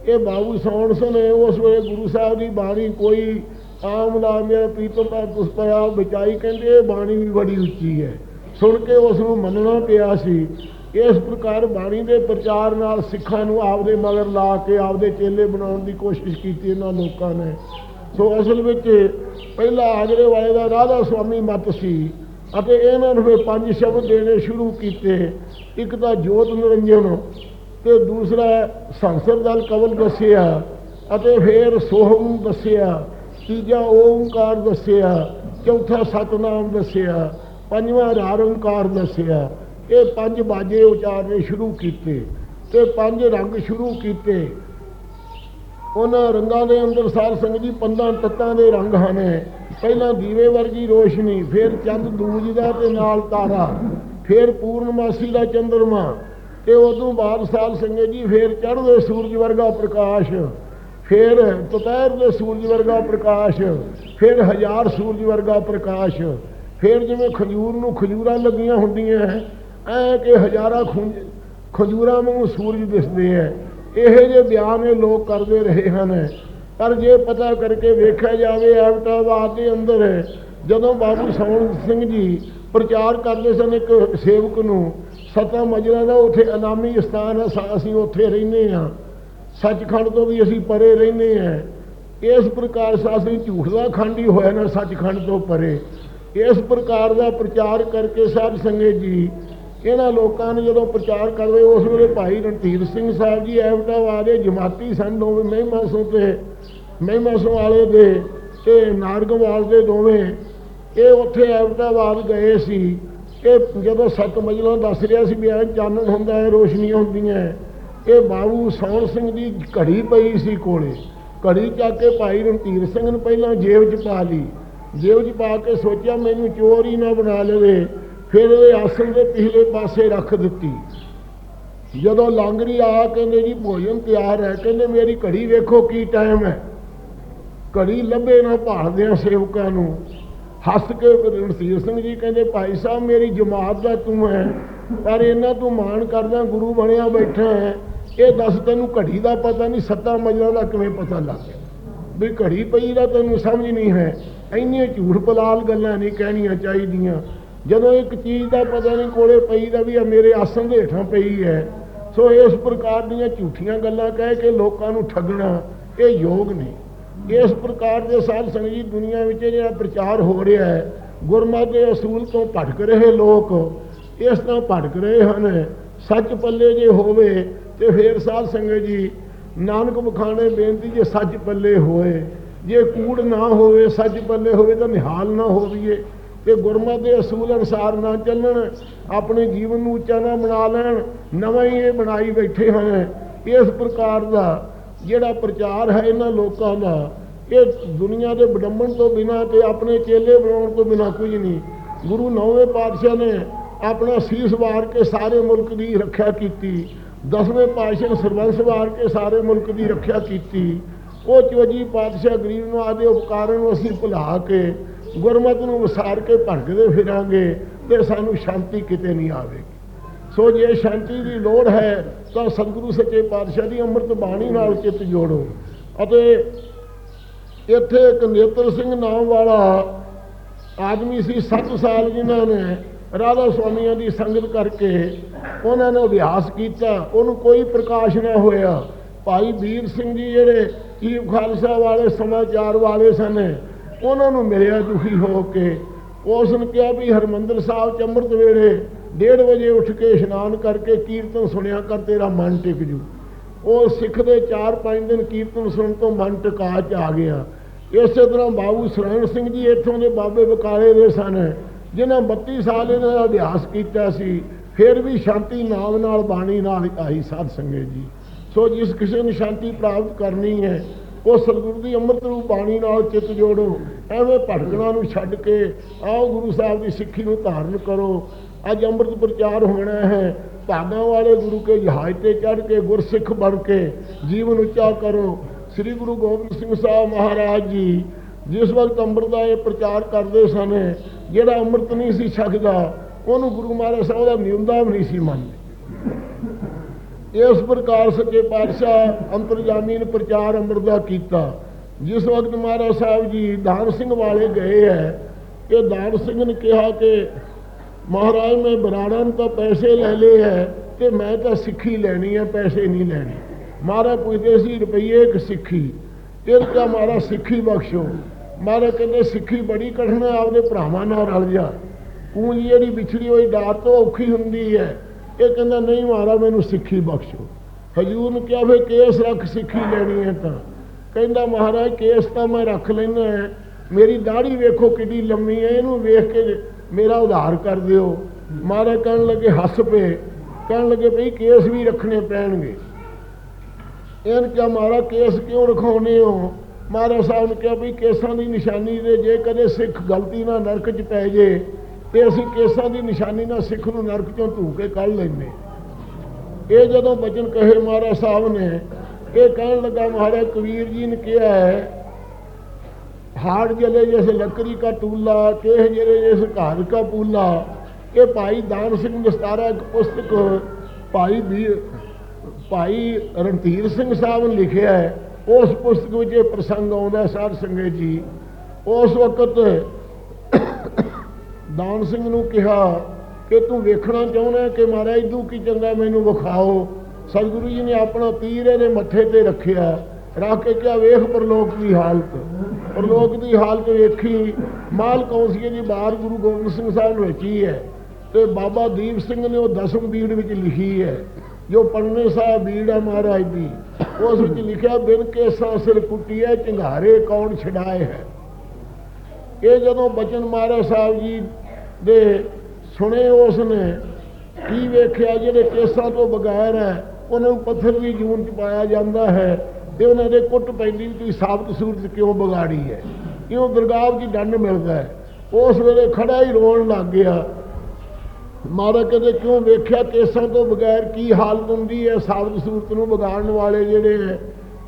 ਇਹ ਬਾਬੂ ਸੌਣ ਸਿੰਘ ਨੇ ਉਸ ਵੇਲੇ ਗੁਰੂ ਸਾਹਿਬ ਦੀ ਬਾਣੀ ਕੋਈ ਆਮ ਨਾ ਮੇਰਾ ਪ੍ਰੀਤਮ ਦਾ ਪੁਸਤਿਆ ਬਚਾਈ ਕਹਿੰਦੇ ਇਹ ਬਾਣੀ ਵੀ ਬੜੀ ਉੱਚੀ ਹੈ। ਸੁਣ ਕੇ ਉਸ ਨੂੰ ਮੰਨਣਾ ਪਿਆ ਸੀ। ਇਸ ਪ੍ਰਕਾਰ ਬਾਣੀ ਦੇ ਪ੍ਰਚਾਰ ਨਾਲ ਸਿੱਖਾਂ ਨੂੰ ਆਪਦੇ ਮਗਰ ਲਾ ਕੇ ਆਪਦੇ ਚੇਲੇ ਬਣਾਉਣ ਦੀ ਕੋਸ਼ਿਸ਼ ਕੀਤੀ ਇਹਨਾਂ ਲੋਕਾਂ ਨੇ। ਸੋ ਅਸਲ ਵਿੱਚ ਪਹਿਲਾ ਆਗਰੇ ਵਾਲੇ ਦਾ ਰਾਧਾ ਸੁਆਮੀ ਮਤ ਸੀ ਅਤੇ ਇਹਨਾਂ ਨੂੰ ਫਿਰ ਪੰਜ ਸ਼ਬਦ ਦੇਣੇ ਸ਼ੁਰੂ ਕੀਤੇ। ਇੱਕ ਤਾਂ ਜੋਤ ਨਿਰੰਜਨ ਤੇ ਦੂਸਰਾ ਸੰਸਰ ਦਲ ਕਵਲ ਦੱਸਿਆ ਅਤੇ ਫਿਰ ਸੋਹਮ ਦੱਸਿਆ। ਤੀਜਾ ਓੰਕਾਰ ਦੱਸਿਆ, ਚੌਥਾ ਸਤਨਾਮ ਦੱਸਿਆ, ਪੰਜਵਾਂ ਰਾਰ ਓੰਕਾਰ ਦੱਸਿਆ। ਇਹ ਪੰਜ ਬਾਜੇ ਉਚਾਰਨੇ ਸ਼ੁਰੂ ਕੀਤੇ ਤੇ ਪੰਜ ਰੰਗ ਸ਼ੁਰੂ ਕੀਤੇ। ਉਹਨਾਂ ਰੰਗਾਂ ਦੇ ਅੰਦਰ ਸਾਧ ਸੰਗਤ ਜੀ ਪੰਦਾਂ ਤੱਤਾਂ ਦੇ ਰੰਗ ਹਨ। ਪਹਿਲਾਂ ਦੀਵੇ ਵਰਗੀ ਰੋਸ਼ਨੀ, ਫਿਰ ਚੰਦ ਦੂਜ ਦਾ ਤੇ ਨਾਲ ਤਾਰਾ, ਫਿਰ ਪੂਰਨਮਾਸੀ ਦਾ ਚੰਦਰਮਾ ਤੇ ਉਦੋਂ ਬਾਅਦ ਸਾਧ ਸੰਗਤ ਜੀ ਫਿਰ ਚੜ੍ਹਦੇ ਸੂਰਜ ਵਰਗਾ ਪ੍ਰਕਾਸ਼। ਫਿਰ ਦੁਪਹਿਰ ਦੇ ਸੂਰਜ ਵਰਗਾ ਪ੍ਰਕਾਸ਼, ਫਿਰ ਹਜ਼ਾਰ ਸੂਰਜ ਵਰਗਾ ਪ੍ਰਕਾਸ਼, ਫਿਰ ਜਿਵੇਂ ਖਜੂਰ ਨੂੰ ਖਜੂਰਾਂ ਲੱਗੀਆਂ ਹੁੰਦੀਆਂ ਐ ਕਿ ਹਜ਼ਾਰਾਂ ਖੁੰਝ ਖਜੂਰਾਂ ਨੂੰ ਸੂਰਜ ਦਿਸਦੇ ਐ ਇਹੋ ਜਿਹੇ ਬਿਆਨ ਇਹ ਲੋਕ ਕਰਦੇ ਰਹੇ ਹਨ। ਪਰ ਜੇ ਪਤਾ ਕਰਕੇ ਵੇਖਿਆ ਜਾਵੇ ਐਵਟਾਬਾਦ ਦੇ ਅੰਦਰ ਜਦੋਂ ਬਾਬੂ ਸੌਣ ਸਿੰਘ ਜੀ ਪ੍ਰਚਾਰ ਕਰਦੇ ਸਨ ਇੱਕ ਸੇਵਕ ਨੂੰ, ਸਤਾ ਮਜਰਾ ਦਾ ਉੱਥੇ ਅਨਾਮੀ ਸਥਾਨ ਹੈ, ਸਾ- ਅਸੀਂ ਉੱਥੇ ਰਹਿੰਦੇ ਹਾਂ। ਸੱਚਖੰਡ ਤੋਂ ਵੀ ਅਸੀਂ ਪਰੇ ਰਹਿੰਦੇ ਹਾਂ। ਇਸ ਪ੍ਰਕਾਰ ਸਾਸੀ ਝੂਠ ਦਾ ਖੰਡ ਹੀ ਹੋਇਆ ਨਾ ਸੱਚਖੰਡ ਤੋਂ ਪਰੇ। ਇਸ ਪ੍ਰਕਾਰ ਦਾ ਪ੍ਰਚਾਰ ਕਰਕੇ ਸਾਧ ਸੰਗਤ ਜੀ, ਇਹਨਾਂ ਲੋਕਾਂ ਨੇ ਜਦੋਂ ਪ੍ਰਚਾਰ ਕਰਦੇ, ਉਸ ਵੇਲੇ ਭਾਈ ਰਣਧੀਰ ਸਿੰਘ ਸਾਹਿਬ ਜੀ ਐਵਟਾਬਾਦ ਦੇ ਜਮਾਤੀ ਸਨ ਦੋਵੇਂ ਮਹਿਮਾ ਸੋ ਤੇ, ਮਹਿਮਾ ਸੋ ਵਾਲੇ ਦੇ ਤੇ ਨਾਰਗਵਾਲ ਦੇ ਦੋਵੇਂ, ਇਹ ਉੱਥੇ ਐਵਟਾਬਾਦ ਗਏ ਸੀ। ਇਹ ਜਦੋਂ ਸੱਤ ਮਜਲਾ ਦੱਸ ਰਿਹਾ ਸੀ ਵੀ ਐ ਚਾਨਣ ਹੁੰਦਾ ਹੈ ਰੋਸ਼ਨੀਆਂ ਹੁੰਦੀਆਂ। ਹੈ। ਇਹ ਬਾਬੂ ਸੌਣ ਸਿੰਘ ਦੀ ਘੜੀ ਪਈ ਸੀ ਕੋਲੇ। ਘੜੀ ਚੱਕ ਕੇ ਭਾਈ ਰਣਧੀਰ ਸਿੰਘ ਨੇ ਪਹਿਲਾਂ ਜੇਬ 'ਚ ਪਾ ਲਈ। ਜੇਬ 'ਚ ਪਾ ਕੇ ਸੋਚਿਆ ਮੈਨੂੰ ਚੋਰ ਹੀ ਨਾ ਬਣਾ ਲਵੇ। ਫਿਰ ਇਹ ਆਸਣ ਦੇ ਪਿਛਲੇ ਪਾਸੇ ਰੱਖ ਦਿੱਤੀ। ਜਦੋਂ ਲਾਂਗਰੀ ਆ ਕਹਿੰਦੇ ਜੀ ਭੋਜਨ ਤਿਆਰ ਹੈ, ਕਹਿੰਦੇ ਮੇਰੀ ਘੜੀ ਵੇਖੋ ਕੀ ਟਾਈਮ ਹੈ। ਘੜੀ ਲੱਭੇ ਨਾ ਭਾਲਦਿਆਂ ਸੇਵਕਾਂ ਨੂੰ। ਹੱਸ ਕੇ ਰਣਧੀਰ ਸਿੰਘ ਜੀ ਕਹਿੰਦੇ, ਭਾਈ ਸਾਹਿਬ, ਮੇਰੀ ਜਮਾਤ ਦਾ ਤੂੰ ਹੈ, ਪਰ ਇਹਨਾਂ ਤੂੰ ਮਾਣ ਕਰਦਾ ਗੁਰੂ ਬਣਿਆ ਬੈਠਾ ਹੈ। ਇਹ ਦੱਸ ਤੈਨੂੰ ਘੜੀ ਦਾ ਪਤਾ ਨਹੀਂ, ਸੱਤਾ ਮਜਲਾਂ ਦਾ ਕਿਵੇਂ ਪਤਾ ਲੱਗ ਗਿਆ? ਵੀ ਘੜੀ ਪਈ ਦਾ ਤੈਨੂੰ ਸਮਝ ਨਹੀਂ ਹੈ। ਇੰਨੀਆਂ ਝੂਠ ਪਲਾਲ ਗੱਲਾਂ ਨਹੀਂ ਕਹਿਣੀਆਂ ਚਾਹੀਦੀਆਂ। ਜਦੋਂ ਇੱਕ ਚੀਜ਼ ਦਾ ਪਤਾ ਨਹੀਂ ਕੋਲੇ ਪਈ ਦਾ ਵੀ ਆ ਮੇਰੇ ਆਸਣ ਦੇ ਹੇਠਾਂ ਪਈ ਹੈ, ਸੋ ਇਸ ਪ੍ਰਕਾਰ ਦੀਆਂ ਝੂਠੀਆਂ ਗੱਲਾਂ ਕਹਿ ਕੇ ਲੋਕਾਂ ਨੂੰ ਠੱਗਣਾ ਇਹ ਯੋਗ ਨਹੀਂ। ਇਸ ਪ੍ਰਕਾਰ ਦੇ ਸਾਧ ਸੰਗਤ ਜੀ ਦੁਨੀਆ ਵਿੱਚ ਜਿਹੜਾ ਪ੍ਰਚਾਰ ਹੋ ਰਿਹਾ ਹੈ, ਗੁਰਮਤਿ ਦੇ ਅਸੂਲ ਤੋਂ ਭਟਕ ਰਹੇ ਲੋਕ, ਇਸ ਤਰ੍ਹਾਂ ਭਟਕ ਰਹੇ ਹਨ। ਸੱਚ ਪੱਲੇ ਜੇ ਹੋਵੇ ਤੇ ਫੇਰ ਸਾਧ ਸੰਗਤ ਜੀ, ਨਾਨਕ ਬਖਾਣੇ ਬੇਨਤੀ ਜੇ ਸੱਚ ਪੱਲੇ ਹੋਏ, ਜੇ ਕੂੜ ਨਾ ਹੋਵੇ ਸੱਚ ਪੱਲੇ ਹੋਵੇ ਤਾਂ ਨਿਹਾਲ ਨਾ ਹੋਵੀਏ ਤੇ ਗੁਰਮਤਿ ਦੇ ਅਸੂਲ ਅਨੁਸਾਰ ਨਾ ਚੱਲਣ, ਆਪਣੇ ਜੀਵਨ ਨੂੰ ਉੱਚਾ ਨਾ ਬਣਾ ਲੈਣ, ਨਵਾਂ ਹੀ ਇਹ ਬਣਾਈ ਬੈਠੇ ਹਨ ਇਸ ਪ੍ਰਕਾਰ ਦਾ ਜਿਹੜਾ ਪ੍ਰਚਾਰ ਹੈ ਇਹਨਾਂ ਲੋਕਾਂ ਦਾ, ਇਹ ਦੁਨੀਆ ਦੇ ਵਿਡੰਬਣ ਤੋਂ ਬਿਨਾ ਤੇ ਆਪਣੇ ਚੇਲੇ ਬਣਾਉਣ ਤੋਂ ਬਿਨਾ ਕੁਝ ਨਹੀਂ। ਗੁਰੂ ਨੌਵੇਂ ਪਾਤਸ਼ਾਹ ਨੇ ਆਪਣਾ ਸੀਸ ਵਾਰ ਕੇ ਸਾਰੇ ਮੁਲਕ ਦੀ ਰੱਖਿਆ ਕੀਤੀ। ਦਸਵੇਂ ਪਾਤਸ਼ਾਹ ਨੇ ਸਰਬੰਸ ਵਾਰ ਕੇ ਸਾਰੇ ਮੁਲਕ ਦੀ ਰੱਖਿਆ ਕੀਤੀ। ਉਹ ਚਵਜੀ ਪਾਤਸ਼ਾਹ ਗਰੀਬ ਨੂੰ ਆਦੇ ਉਪਕਾਰਾਂ ਨੂੰ ਅਸੀਂ ਭੁਲਾ ਕੇ, ਗੁਰਮਤ ਨੂੰ ਵਿਸਾਰ ਕੇ ਭਟਕਦੇ ਫਿਰਾਂਗੇ ਤੇ ਸਾਨੂੰ ਸ਼ਾਂਤੀ ਕਿਤੇ ਨਹੀਂ ਆਵੇਗੀ। ਸੋ ਜੇ ਸ਼ਾਂਤੀ ਦੀ ਲੋੜ ਹੈ, ਤਾਂ ਸਤਿਗੁਰੂ ਸੱਚੇ ਪਾਤਸ਼ਾਹ ਦੀ ਅੰਮ੍ਰਿਤ ਬਾਣੀ ਨਾਲ ਚਿੱਤ ਜੋੜੋ। ਅਤੇ ਇੱਥੇ ਇੱਕ ਨੇਤਰ ਸਿੰਘ ਨਾਮ ਵਾਲਾ ਆਦਮੀ ਸੀ 7 ਸਾਲ ਜਿਨ੍ਹਾਂ ਨੇ ਰਾਧਾ ਸੁਆਮੀਆਂ ਦੀ ਸੰਗਤ ਕਰਕੇ ਉਹਨਾਂ ਨੇ ਅਭਿਆਸ ਕੀਤਾ, ਉਹਨੂੰ ਕੋਈ ਪ੍ਰਕਾਸ਼ ਨਾ ਹੋਇਆ। ਭਾਈ ਵੀਰ ਸਿੰਘ ਜੀ ਜਿਹੜੇ ਚੀਫ ਖਾਲਸਾ ਵਾਲੇ, ਸਮਾਚਾਰ ਵਾਲੇ ਸਨ, ਉਹਨਾਂ ਨੂੰ ਮਿਲਿਆ ਦੁਖੀ ਹੋ ਕੇ। ਉਸ ਨੇ ਕਿਹਾ ਵੀ ਹਰਮੰਦਰ ਸਾਹਿਬ ਚ ਅੰਮ੍ਰਿਤ ਵੇਲੇ 1:30 ਵਜੇ ਉੱਠ ਕੇ ਇਸ਼ਨਾਨ ਕਰਕੇ ਕੀਰਤਨ ਸੁਣਿਆ ਕਰ, ਤੇਰਾ ਮਨ ਟਿਕ ਜੂ। ਉਹ ਸਿੱਖ ਦੇ 4-5 ਦਿਨ ਕੀਰਤਨ ਸੁਣਨ ਤੋਂ ਮਨ ਟਿਕਾ ਚ ਆ ਗਿਆ। ਇਸੇ ਤਰ੍ਹਾਂ ਬਾਬੂ ਸਰਣ ਸਿੰਘ ਜੀ ਇੱਥੋਂ ਦੇ ਬਾਬੇ ਬਕਾਲੇ ਦੇ ਸਨ। ਜਿਨ੍ਹਾਂ 32 ਸਾਲ ਇਹਨਾਂ ਦਾ ਅਭਿਆਸ ਕੀਤਾ ਸੀ, ਫਿਰ ਵੀ ਸ਼ਾਂਤੀ ਨਾਮ ਨਾਲ, ਬਾਣੀ ਨਾਲ ਆਈ ਸਾਧ ਸੰਗਤ ਜੀ। ਸੋ ਜਿਸ ਕਿਸੇ ਨੂੰ ਸ਼ਾਂਤੀ ਪ੍ਰਾਪਤ ਕਰਨੀ ਹੈ, ਉਹ ਸਤਿਗੁਰੂ ਦੀ ਅੰਮ੍ਰਿਤ ਰੂਪ, ਬਾਣੀ ਨਾਲ ਚਿੱਤ ਜੋੜੋ, ਐਵੇਂ ਭਟਕਣਾ ਨੂੰ ਛੱਡ ਕੇ ਆਓ ਗੁਰੂ ਸਾਹਿਬ ਦੀ ਸਿੱਖੀ ਨੂੰ ਧਾਰਨ ਕਰੋ। ਅੱਜ ਅੰਮ੍ਰਿਤ ਪ੍ਰਚਾਰ ਹੋਣਾ ਹੈ, ਭਾਗਾਂ ਵਾਲੇ ਗੁਰੂ ਕੇ ਜਹਾਜ਼ ਤੇ ਚੜ੍ਹ ਕੇ ਗੁਰਸਿੱਖ ਬਣ ਕੇ ਜੀਵਨ ਉੱਚਾ ਕਰੋ। ਸ੍ਰੀ ਗੁਰੂ ਗੋਬਿੰਦ ਸਿੰਘ ਸਾਹਿਬ ਮਹਾਰਾਜ ਜੀ, ਜਿਸ ਵਕਤ ਅੰਮ੍ਰਿਤ ਦਾ ਇਹ ਪ੍ਰਚਾਰ ਕਰਦੇ ਸਨ ਜਿਹੜਾ ਅੰਮ੍ਰਿਤ ਨਹੀਂ ਸੀ ਛਕਦਾ, ਉਹਨੂੰ ਗੁਰੂ ਮਹਾਰਾਜ ਸਾਹਿਬ ਦਾ ਨਿਉਂਦਾ ਵੀ ਨਹੀਂ ਸੀ ਮੰਨਦੇ। ਇਸ ਪ੍ਰਕਾਰ ਸੱਚੇ ਪਾਤਸ਼ਾਹ ਅੰਤਰਜਾਮੀ ਨੇ ਪ੍ਰਚਾਰ ਅੰਮ੍ਰਿਤ ਦਾ ਕੀਤਾ। ਜਿਸ ਵਕਤ ਮਹਾਰਾਜ ਸਾਹਿਬ ਜੀ ਦਾਨ ਸਿੰਘ ਵਾਲੇ ਗਏ ਹੈ ਕਿ ਦਾਨ ਸਿੰਘ ਨੇ ਕਿਹਾ ਕਿ, ਮਹਾਰਾਜ, ਮੈਂ ਬਰਾੜਨ ਤੋਂ ਪੈਸੇ ਲੈ ਲਏ ਹੈ, ਤੇ ਮੈਂ ਤਾਂ ਸਿੱਖੀ ਲੈਣੀ ਹੈ, ਪੈਸੇ ਨਹੀਂ ਲੈਣੇ। ਮਹਾਰਾਜ ਪੁੱਛਦੇ ਸੀ, ਰੁਪਈਏ ਇੱਕ ਸਿੱਖੀ, ਤੇਰੇ ਕਿਹਾ ਮਹਾਰਾਜ ਸਿੱਖੀ ਬਖਸ਼ੋ। ਮਹਾਰਾਜ ਕਹਿੰਦੇ, ਸਿੱਖੀ ਬੜੀ ਕਠਿਨ ਹੈ, ਆਪਦੇ ਭਰਾਵਾਂ ਨਾਲ ਰਲ ਜਾ। ਪੂੰਜ ਜਿਹੜੀ ਵਿਛੜੀ ਹੋਈ ਡਾਰ ਤੋਂ ਔਖੀ ਹੁੰਦੀ ਹੈ। ਇਹ ਕਹਿੰਦਾ, ਨਹੀਂ ਮਹਾਰਾਜ, ਮੈਨੂੰ ਸਿੱਖੀ ਬਖਸ਼ੋ। ਹਜੂਰ ਨੂੰ ਕਿਹਾ ਫੇ ਕੇਸ ਰੱਖ, ਸਿੱਖੀ ਲੈਣੀ ਹੈ ਤਾਂ। ਕਹਿੰਦਾ, ਮਹਾਰਾਜ, ਕੇਸ ਤਾਂ ਮੈਂ ਰੱਖ ਲੈਣਾ ਹੈ। ਮੇਰੀ ਦਾੜੀ ਵੇਖੋ ਕਿੰਨੀ ਲੰਮੀ ਹੈ, ਇਹਨੂੰ ਵੇਖ ਕੇ ਮੇਰਾ ਉਧਾਰ ਕਰ ਦਿਓ। ਮਹਾਰਾਜ ਕਹਿਣ ਲੱਗੇ, ਹੱਸ ਪਏ। ਕਹਿਣ ਲੱਗੇ, ਭਈ ਕੇਸ ਵੀ ਰੱਖਣੇ ਪੈਣਗੇ। ਇਹਨ ਕਿਹਾ ਮਾਰਾ ਕੇਸ ਕਿਉਂ ਰਖਾਉਨੇ ਹੋ? ਮਹਾਰਾਜ ਸਾਹਿਬ ਨੇ ਕਿਹਾ ਵੀ ਕੇਸਾਂ ਦੀ ਨਿਸ਼ਾਨੀ ਦੇ ਜੇ ਕਦੇ ਸਿੱਖ ਗਲਤੀ ਨਾਲ ਨਰਕ 'ਚ ਪੈ ਜੇ, ਤੇ ਅਸੀਂ ਕੇਸਾਂ ਦੀ ਨਿਸ਼ਾਨੀ ਨਾਲ ਸਿੱਖ ਨੂੰ ਨਰਕ 'ਚੋਂ ਧੂ ਕੇ ਕੱਢ ਲੈਂਦੇ। ਇਹ ਜਦੋਂ ਬਚਨ ਕਹੇ ਮਹਾਰਾਜ ਸਾਹਿਬ ਨੇ, ਇਹ ਕਹਿਣ ਲੱਗਾ, ਮਹਾਰਾਜ, ਕਬੀਰ ਜੀ ਨੇ ਕਿਹਾ ਹੈ, ਹਾੜ ਜਲੇ ਜੈਸੇ ਲੱਕੜੀ ਦਾ ਟੂਲਾ, ਕੇਹ ਜਲੇ ਜਿਸ ਘਰ ਦਾ ਪੂਲਾ। ਇਹ ਭਾਈ ਦਾਨ ਸਿੰਘ ਦਸਤਾਰਾ ਇੱਕ ਪੁਸਤਕ ਭਾਈ ਵੀ ਭਾਈ ਰਣਧੀਰ ਸਿੰਘ ਸਾਹਿਬ ਨੇ ਲਿਖਿਆ ਹੈ। ਉਸ ਪੁਸਤਕ ਵਿੱਚ ਇਹ ਪ੍ਰਸੰਗ ਆਉਂਦਾ ਸਾਧ ਸੰਗਤ ਜੀ। ਉਸ ਵਕਤ ਦਾਨ ਸਿੰਘ ਨੂੰ ਕਿਹਾ ਕਿ ਤੂੰ ਵੇਖਣਾ ਚਾਹੁੰਦਾ ਕਿ ਮਹਾਰਾਜ, ਤੂੰ ਕੀ ਚੰਗਾ ਮੈਨੂੰ ਵਿਖਾਓ। ਸਤਿਗੁਰੂ ਜੀ ਨੇ ਆਪਣਾ ਤੀਰ ਇਹਦੇ ਮੱਥੇ ਤੇ ਰੱਖਿਆ। ਰੱਖ ਕੇ ਕਿਹਾ, ਵੇਖ ਪਰਲੋਕ ਦੀ ਹਾਲਤ। ਪਰਲੋਕ ਦੀ ਹਾਲਤ ਵੇਖੀ। ਮਾਲ ਕੌਂਸੀਏ ਦੀ ਬਾਹਰ ਗੁਰੂ ਗੋਬਿੰਦ ਸਿੰਘ ਸਾਹਿਬ ਨੇ ਰਚੀ ਹੈ। ਤੇ ਬਾਬਾ ਦੀਪ ਸਿੰਘ ਨੇ ਉਹ ਦਸਮ ਬੀੜ ਵਿੱਚ ਲਿਖੀ ਹੈ, ਜੋ ਪੜਨੇ ਸਾਹਿਬ ਬੀੜ ਹੈ ਮਹਾਰਾਜ ਦੀ। ਉਸ ਵਿੱਚ ਲਿਖਿਆ, ਬਿਨ ਕੇ ਸਿਰ ਕੁੱਟੀਏ ਚਿੰਗਾਰੇ ਕੌਣ ਛਡਾਏ ਹੈ? ਇਹ ਜਦੋਂ ਬਚਨ ਮਹਾਰਾਜ ਸਾਹਿਬ ਜੀ ਦੇ ਸੁਣੇ, ਉਸ ਨੇ ਕੀ ਵੇਖਿਆ? ਜਿਹੜੇ ਕੇਸਾਂ ਤੋਂ ਬਗੈਰ ਹੈ, ਉਹਨਾਂ ਨੂੰ ਪੱਥਰ ਵੀ ਜੂਨ ਚ ਪਾਇਆ ਜਾਂਦਾ ਹੈ ਤੇ ਉਹਨਾਂ ਦੇ ਕੁੱਟ ਪੈਂਦੀ ਵੀ ਤੁਸੀਂ ਸਾਬਤ ਸੂਰਤ ਕਿਉਂ ਬਗਾੜੀ ਹੈ? ਕਿਉਂ ਦਰਗਾਹ ਦੀ ਦੰਡ ਮਿਲਦਾ ਹੈ? ਉਸ ਵੇਲੇ ਖੜਾ ਹੀ ਰੋਣ ਲੱਗ ਗਿਆ। ਮਹਾਰਾਜ ਕਹਿੰਦੇ ਕਿਉਂ ਵੇਖਿਆ? ਕੇਸਾਂ ਤੋਂ ਬਗੈਰ ਕੀ ਹਾਲਤ ਹੁੰਦੀ ਹੈ? ਸਾਬਤ ਸੂਰਤ ਨੂੰ ਵਿਗਾੜਨ ਵਾਲੇ ਜਿਹੜੇ ਹੈ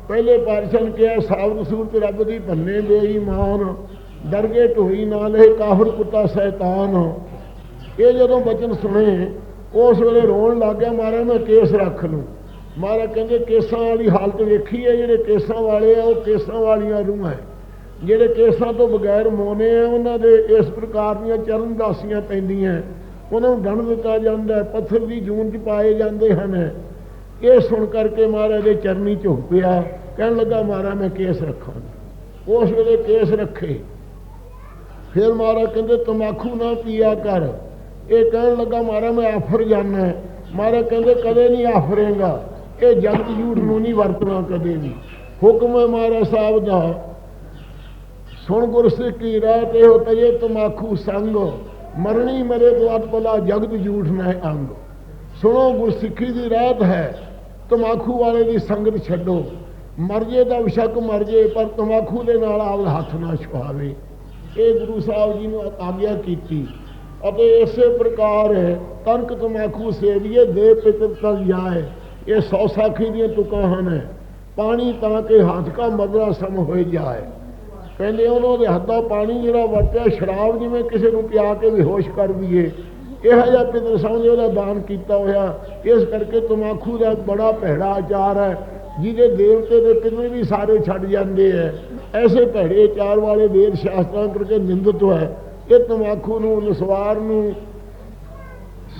ਪਹਿਲੇ ਪਾਤਸ਼ਾਹ ਨੇ ਕਿਹਾ, ਸਾਬਤ ਸੂਰਤ ਰੱਬ ਦੀ ਭੰਨੇ ਬੇਈਮਾਨ ਡਰਗੇ ਢੋਈ ਨਾਲ ਇਹ ਕਾਫਰ ਕੁੱਤਾ ਸ਼ੈਤਾਨ। ਇਹ ਜਦੋਂ ਬਚਨ ਸੁਣੇ, ਉਸ ਵੇਲੇ ਰੋਣ ਲੱਗ ਗਿਆ, ਮਾਰਾ, ਮੈਂ ਕੇਸ ਰੱਖ ਲੂੰ। ਮਹਾਰਾਜ ਕਹਿੰਦੇ, ਕੇਸਾਂ ਵਾਲੀ ਹਾਲਤ ਵੇਖੀ ਹੈ, ਜਿਹੜੇ ਕੇਸਾਂ ਵਾਲੇ ਆ, ਉਹ ਕੇਸਾਂ ਵਾਲੀਆਂ ਰੂਹਾਂ ਹੈ। ਜਿਹੜੇ ਕੇਸਾਂ ਤੋਂ ਬਗੈਰ ਮੋਨੇ ਆ, ਉਹਨਾਂ ਦੇ ਇਸ ਪ੍ਰਕਾਰ ਦੀਆਂ ਚਰਨ ਦਾਸੀਆਂ ਪੈਂਦੀਆਂ ਉਹਨਾਂ ਨੂੰ ਦੰਡ ਦਿੱਤਾ ਜਾਂਦਾ ਪੱਥਰ ਦੀ ਜੂਨ ਚ ਪਾਏ ਜਾਂਦੇ ਹਨ। ਇਹ ਸੁਣ ਕਰਕੇ ਮਹਾਰਾਜ ਦੇ ਚਰਨੀ ਝੁਕ ਪਿਆ ਕਹਿਣ ਲੱਗਾ, ਮਹਾਰਾਜ, ਮੈਂ ਕੇਸ ਰੱਖਾਂ ਉਸ ਵੇਲੇ ਕੇਸ ਰੱਖੇ। ਫਿਰ ਮਹਾਰਾਜ ਕਹਿੰਦੇ ਤਮਾਕੂ ਨਾ ਪੀਆ ਕਰ। ਇਹ ਕਹਿਣ ਲੱਗਾ, ਮਹਾਰਾਜ, ਮੈਂ ਆਫਰ ਜਾਣਾ ਮਹਾਰਾਜ ਕਹਿੰਦੇ, ਕਦੇ ਨਹੀਂ ਆਫਰੇਗਾ। ਇਹ ਜਗਤ ਝੂਠ ਨੂੰ ਨਹੀਂ ਵਰਤਣਾ ਕਦੇ ਵੀ। ਹੁਕਮ ਹੈ ਮਹਾਰਾਜ ਸਾਹਿਬ ਦਾ। ਸੁਣ ਗੁਰਸਿੱਖ ਕੀ ਤੇ ਇਹੋ ਤਜੇ ਤਮਾਕੂ ਸੰਗ। ਮਰਣੀ ਮਰੇ ਤੋਂ ਅਟ ਭਲਾ, ਜਗਤ ਝੂਠ ਨਾ ਅੰਗ। ਸੁਣੋ, ਗੁਰਸਿੱਖੀ ਦੀ ਰਾਤ ਹੈ, ਤਮਾਖੂ ਵਾਲੇ ਦੀ ਸੰਗਤ ਛੱਡੋ। ਮਰਜੇ ਦਾ ਵਿਸ਼ਕ ਮਰਜੇ ਪਰ ਤਮਾਖੂ ਦੇ ਨਾਲ ਆਪਦਾ ਹੱਥ ਨਾ ਛੁਹਾਵੇ। ਇਹ ਗੁਰੂ ਸਾਹਿਬ ਜੀ ਨੂੰ ਆਗਿਆ ਕੀਤੀ। ਅਤੇ ਇਸੇ ਪ੍ਰਕਾਰ ਤਨਕ ਤਮਾਕੂ ਸੇਵੀਏ, ਦੇ ਪਿਤਰ ਤਲ ਜਾਏ। ਇਹ ਸੌ ਸਾਖੀ ਦੀਆਂ ਤੁਕਾਂ ਹਨ। ਪਾਣੀ ਤਾਂ ਕਿ ਹੱਥ ਕਾ ਮਦਰਾ ਸਮ ਹੋਏ ਜਾਏ। ਕਹਿੰਦੇ ਉਹਨਾਂ ਦੇ ਹੱਥਾਂ ਪਾਣੀ ਜਿਹੜਾ ਵਰਤਿਆ ਸ਼ਰਾਬ ਜਿਵੇਂ ਕਿਸੇ ਨੂੰ ਪਿਆ ਕੇ ਬੇਹੋਸ਼ ਕਰ ਦਈਏ। ਇਹੋ ਜਿਹਾ ਪਿੰਦਰ ਸਮਝੇ ਉਹਦਾ ਦਾਨ ਕੀਤਾ ਹੋਇਆ। ਇਸ ਕਰਕੇ ਤਮਾਕੂ ਦਾ ਬੜਾ ਭੈੜਾ ਆਚਾਰ ਹੈ। ਜਿਹਦੇ ਦੇਵਤੇ ਦੇ ਪਿਤਰ ਵੀ ਸਾਰੇ ਛੱਡ ਜਾਂਦੇ ਐ। ਐਸੇ ਭੈੜੇ ਆਚਾਰ ਵਾਲੇ ਵੇਦ ਸ਼ਾਸਤਰਾਂ ਕਰਕੇ ਨਿੰਦਿਤ ਹੈ ਇਹ ਤਮਾਕੂ ਨੂੰ ਨਸਵਾਰ ਨੂੰ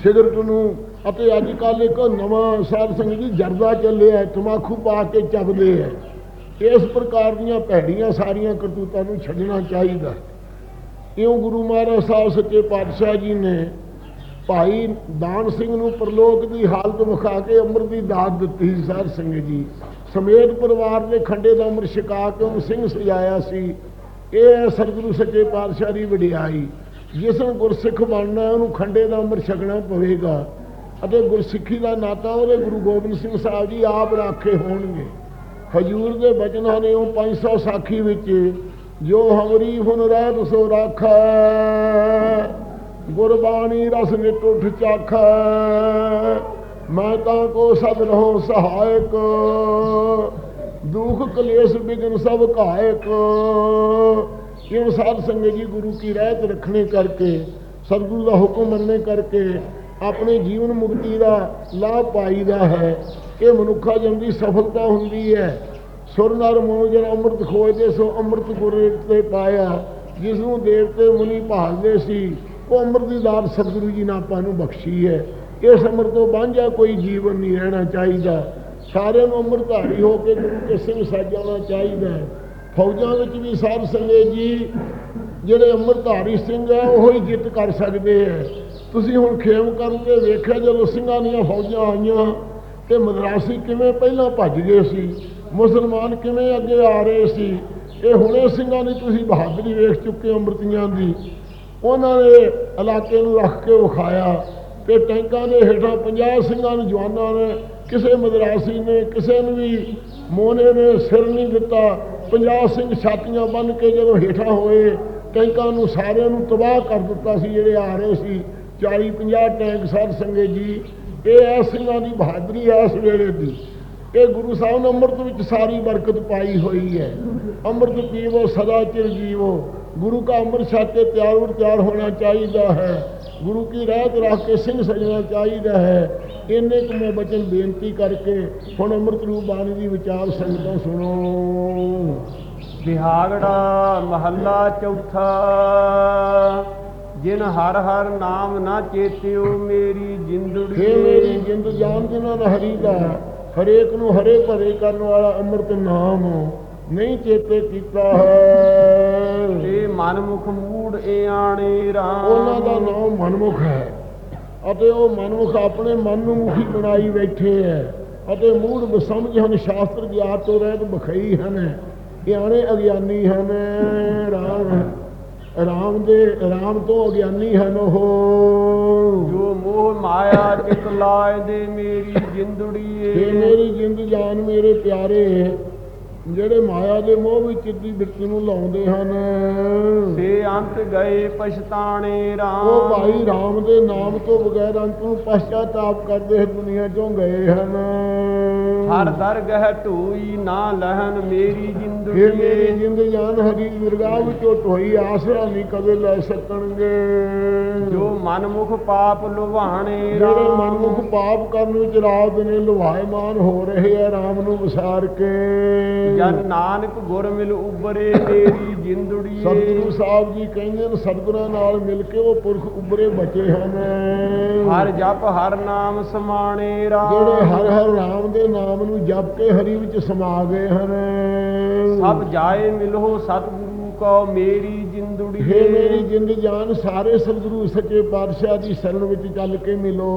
ਸਿਗਰਟ ਨੂੰ ਅਤੇ ਅੱਜ ਕੱਲ੍ਹ ਇੱਕ ਨਵਾਂ ਸਾਧ ਸੰਗਤ ਜੀ ਜਰਦਾ ਚੱਲਿਆ ਹੈ, ਪਾ ਕੇ ਚੱਬਦੇ ਹੈ ਇਸ ਪ੍ਰਕਾਰ ਦੀਆਂ ਭੈੜੀਆਂ ਸਾਰੀਆਂ ਕਰਤੂਤਾਂ ਨੂੰ ਛੱਡਣਾ ਚਾਹੀਦਾ ਇਉਂ ਗੁਰੂ ਮਹਾਰਾਜ ਸਾਹਿਬ ਸੱਚੇ ਪਾਤਸ਼ਾਹ ਜੀ ਨੇ ਭਾਈ ਦਾਨ ਸਿੰਘ ਨੂੰ ਪ੍ਰਲੋਕ ਦੀ ਹਾਲਤ ਵਿਖਾ ਕੇ ਅੰਮ੍ਰਿਤ ਦੀ ਦਾਤ ਦਿੱਤੀ ਸੀ ਸਾਧ ਸੰਗਤ ਜੀ। ਸਮੇਤ ਪਰਿਵਾਰ ਨੇ ਖੰਡੇ ਦਾ ਅੰਮ੍ਰਿਤ ਛਕਾ ਕੇ ਉਹਨੂੰ ਸਿੰਘ ਸਜਾਇਆ ਸੀ। ਇਹ ਹੈ ਸਤਿਗੁਰੂ ਸੱਚੇ ਪਾਤਸ਼ਾਹ ਦੀ ਵਡਿਆਈ। ਜਿਸ ਨੂੰ ਗੁਰਸਿੱਖ ਬਣਨਾ ਉਹਨੂੰ ਖੰਡੇ ਦਾ ਅੰਮ੍ਰਿਤ ਛਕਣਾ ਪਵੇਗਾ। ਅਤੇ ਗੁਰਸਿੱਖੀ ਦਾ ਨਾਤਾ ਉਹਦੇ ਗੁਰੂ ਗੋਬਿੰਦ ਸਿੰਘ ਸਾਹਿਬ ਜੀ ਆਪ ਰਾਖੇ ਹੋਣਗੇ। ਹਜੂਰ ਦੇ ਬਚਨਾਂ ਨੇ ਉਹ 500 ਸਾਖੀ ਵਿੱਚ ਜੋ ਹਮਰੀ ਹੁਨ ਰਹਿਤ ਸੋ ਰਾਖੈ, ਗੁਰਬਾਣੀ ਰਸ ਨਿਤ ਉਠ ਚਾਖੈ, ਮੈਂ ਤਾਂ ਕੋ ਸਦ ਰਹੋ ਸਹਾਇਕ, ਦੁਖ ਕਲੇਸ਼ ਬਿਗਨ ਸਭ ਘਾਇਕ। ਕਿਉਂ ਸਾਧ ਸੰਗਤ ਜੀ ਗੁਰੂ ਕੀ ਰਹਿਤ ਰੱਖਣੇ ਕਰਕੇ, ਸਤਿਗੁਰੂ ਦਾ ਹੁਕਮ ਮੰਨਣੇ ਕਰਕੇ ਆਪਣੇ ਜੀਵਨ ਮੁਕਤੀ ਦਾ ਲਾਭ ਪਾਈਦਾ ਹੈ। ਇਹ ਮਨੁੱਖਾ ਜਨ ਦੀ ਸਫਲਤਾ ਹੁੰਦੀ ਹੈ। ਸੁਰ ਨਰ ਮੋਹ ਜਨ ਅੰਮ੍ਰਿਤ ਖੋਜਦੇ ਸੋ ਅੰਮ੍ਰਿਤ ਗੁਰੇ ਤੇ ਪਾਇਆ ਜਿਸ ਨੂੰ ਦੇਵਤੇ ਮੁਨੀ ਭਾਲਦੇ ਸੀ। ਉਹ ਅੰਮ੍ਰਿਤ ਦੀ ਦਾਤ ਸਤਿਗੁਰੂ ਜੀ ਨੇ ਆਪਾਂ ਨੂੰ ਬਖਸ਼ੀ ਹੈ। ਇਸ ਅੰਮ੍ਰਿਤ ਤੋਂ ਵਾਂਝਾ ਕੋਈ ਜੀਵਨ ਨਹੀਂ ਰਹਿਣਾ ਚਾਹੀਦਾ। ਸਾਰਿਆਂ ਨੂੰ ਅੰਮ੍ਰਿਤਧਾਰੀ ਹੋ ਕੇ ਗੁਰੂ ਕੇ ਸਿੰਘ ਸਾਜਣਾ ਚਾਹੀਦਾ ਹੈ। ਫੌਜਾਂ ਵਿੱਚ ਵੀ ਸਾਧ ਸੰਗਤ ਜੀ, ਜਿਹੜੇ ਅੰਮ੍ਰਿਤਧਾਰੀ ਸਿੰਘ ਹੈ ਉਹ ਹੀ ਜਿੱਤ ਕਰ ਸਕਦੇ ਹੈ। ਤੁਸੀਂ ਹੁਣ ਖੇਮ ਕਰਕੇ ਵੇਖਿਆ ਜਦੋਂ ਸਿੰਘਾਂ ਦੀਆਂ ਫੌਜਾਂ ਆਈਆਂ ਤੇ ਮਦਰਾਸੀ ਕਿਵੇਂ ਪਹਿਲਾਂ ਭੱਜ ਗਏ ਸੀ? ਮੁਸਲਮਾਨ ਕਿਵੇਂ ਅੱਗੇ ਆ ਰਹੇ ਸੀ? ਇਹ ਹੁਣੇ ਸਿੰਘਾਂ ਦੀ ਤੁਸੀਂ ਬਹਾਦਰੀ ਵੇਖ ਚੁੱਕੇ ਹੋ ਅੰਮ੍ਰਿਤੀਆਂ ਦੀ। ਉਹਨਾਂ ਨੇ ਇਲਾਕੇ ਨੂੰ ਰੱਖ ਕੇ ਵਿਖਾਇਆ ਕਿ ਟੈਂਕਾਂ ਦੇ ਹੇਠਾਂ 50 ਸਿੰਘਾਂ ਨੂੰ, ਜਵਾਨਾਂ ਨੇ, ਕਿਸੇ ਮਦਰਾਸੀ ਨੇ, ਕਿਸੇ ਨੂੰ ਵੀ ਮੋਨੇ ਨੇ ਸਿਰ ਨਹੀਂ ਦਿੱਤਾ। 50 ਸਿੰਘ ਛਾਤੀਆਂ ਬੰਨ ਕੇ ਜਦੋਂ ਹੇਠਾਂ ਹੋਏ, ਟੈਂਕਾਂ ਨੂੰ ਸਾਰਿਆਂ ਨੂੰ ਤਬਾਹ ਕਰ ਦਿੱਤਾ ਸੀ ਜਿਹੜੇ ਆ ਰਹੇ ਸੀ। 40 50 ਟੈਂਕ ਸਾਹਿਬ ਸੰਗਤ ਜੀ, ਇਹ ਐ ਦੀ ਬਹਾਦਰੀ ਐ ਇਸ ਵੇਲੇ ਦੀ। ਇਹ ਗੁਰੂ ਸਾਹਿਬ ਨੇ ਅੰਮ੍ਰਿਤ ਵਿੱਚ ਸਾਰੀ ਬਰਕਤ ਪਾਈ ਹੋਈ ਹੈ। ਅੰਮ੍ਰਿਤ ਪੀਵੋ, ਸਦਾ ਚਿਰ ਜੀਵੋ। ਗੁਰੂ का ਅੰਮ੍ਰਿਤ ਛਕ ਕੇ ਤਿਆਰ ਵਰ ਤਿਆਰ ਹੋਣਾ ਚਾਹੀਦਾ ਹੈ। ਗੁਰੂ ਕੀ ਰਹਿਤ ਰੱਖ ਕੇ ਸਿੰਘ ਸਜਣਾ ਚਾਹੀਦਾ ਹੈ। ਇੰਨੇ ਕੁ ਮੈਂ ਬਚਨ ਬੇਨਤੀ ਕਰਕੇ ਹੁਣ ਅੰਮ੍ਰਿਤ ਰੂਪ ਬਾਣੀ ਦੀ ਵਿਚਾਰ ਸੰਗਤਾਂ ਸੁਣੋ। ਬਿਹਾਗੜਾ ਮਹੱਲਾ ਚੌਥਾ। ਜਿਨ ਹਰ ਹਰ ਨਾਮ ਨਾ ਚੇਤਿਓ ਮੇਰੀ ਹੇ ਜਿੰਦੜੀ ਮੇਰੀ ਜਿੰਦ ਜਾਨ ਜਿਨ੍ਹਾਂ ਦਾ ਹਰੀ ਦਾ। ਹਰੇਕ ਨੂੰ ਹਰੇ ਭਰੇ ਕਰਨ ਵਾਲਾ ਅੰਮ੍ਰਿਤ ਨਾਮ ਨਹੀਂ ਚੇਤੇ ਕੀਤਾ ਹੈ। ਤੇ ਮਨ ਮੁਖ ਮੂੜ ਏ ਆਣੇ ਰਾਮ। ਉਹਨਾਂ ਦਾ ਨਾਮ ਮਨਮੁਖ ਹੈ। ਅਤੇ ਉਹ ਮਨਮੁਖ ਆਪਣੇ ਮਨ ਨੂੰ ਮੁਖੀ ਬਣਾਈ ਬੈਠੇ ਹੈ। ਅਤੇ ਮੂੜ ਬਸਮਝ ਹਨ ਸ਼ਾਸਤਰ ਗਿਆਤ ਤੋਂ ਰਹਿਤ ਬਖਈ ਹਨ। ਗਿਆਨੇ ਅਗਿਆਨੀ ਹਨ। ਰਾਮ ਰਾਮ ਦੇ ਰਾਮ ਤੋਂ ਅਗਿਆਨੀ ਹਨ ਉਹ। ਜੋ ਮੋਹ ਮਾਇਆ ਚਿਤ ਲਾਏ ਦੇ ਮੇਰੀ ਜਿੰਦੜੀ ਮੇਰੀ ਜਿੰਦ ਜਾਨ ਮੇਰੇ ਪਿਆਰੇ ਜਿਹੜੇ ਮਾਇਆ ਦੇ ਮੋਹ ਵਿੱਚ ਦੀ ਬਿਰਤੀ ਨੂੰ ਲਾਉਂਦੇ ਹਨ। ਸੇ ਅੰਤ ਗਏ ਪਛਤਾਣੇ ਰਾਮ। ਉਹ ਭਾਈ ਰਾਮ ਦੇ ਨਾਮ ਤੋਂ ਬਗੈਰ ਅੰਤ ਨੂੰ ਪਛਤਾਤਾਪ ਕਰਦੇ ਦੁਨੀਆ ਚੋਂ ਗਏ ਹਨ। ਹਰ ਦਰਗਹ ਢੋਈ ਨਾ ਲਹਨ ਮੇਰੀ ਇਹ ਜਿੰਦੜੀ ਮੇਰੀ ਜਿੰਦ ਜਾਨ ਹਰੀ ਦਰਗਾਹ ਵਿੱਚੋਂ ਢੋਈ ਆਸਰਾ ਨਹੀਂ ਕਦੇ ਲੈ ਸਕਣਗੇ। ਜੋ ਮਨਮੁਖ ਪਾਪ ਲੁਭਾਣੇ ਜਿਹੜੇ ਮਨਮੁਖ ਪਾਪ ਕਰਨ ਵਿੱਚ ਰਾਤ ਨੇ ਲੁਹਾਇਮਾਨ ਹੋ ਰਹੇ ਆ ਰਾਮ ਨੂੰ ਵਿਸਾਰ ਕੇ। ਜਨ ਨਾਨਕ ਗੁਰ ਮਿਲ ਉਬਰੇ ਮੇਰੀ ਜਿੰਦੜੀ ਸਤਿਗੁਰੂ ਸਾਹਿਬ ਜੀ ਕਹਿੰਦੇ ਨੇ ਸਤਿਗੁਰਾਂ ਨਾਲ ਮਿਲ ਕੇ ਉਹ ਪੁਰਖ ਉਬਰੇ ਬਚੇ ਹਨ। ਹਰ ਜਪ ਹਰ ਨਾਮ ਸਮਾਣੇ ਰਾਮ। ਜਿਹੜੇ ਹਰ ਹਰ ਰਾਮ ਦੇ ਨਾਮ ਨੂੰ ਜਪ ਕੇ ਹਰੀ ਵਿੱਚ ਸਮਾ ਗਏ ਹਨ। ਸਭ ਜਾਏ ਮਿਲੋ ਸਤਿਗੁਰੂ। ਕੋ ਮੇਰੀ ਜਿੰਦੜੀ ਹੇ ਮੇਰੀ ਜਿੰਦ ਜਾਨ ਸਾਰੇ ਸਤਿਗੁਰੂ ਸੱਚੇ ਪਾਤਸ਼ਾਹ ਦੀ ਸ਼ਰਨ ਵਿੱਚ ਚੱਲ ਕੇ ਮਿਲੋ।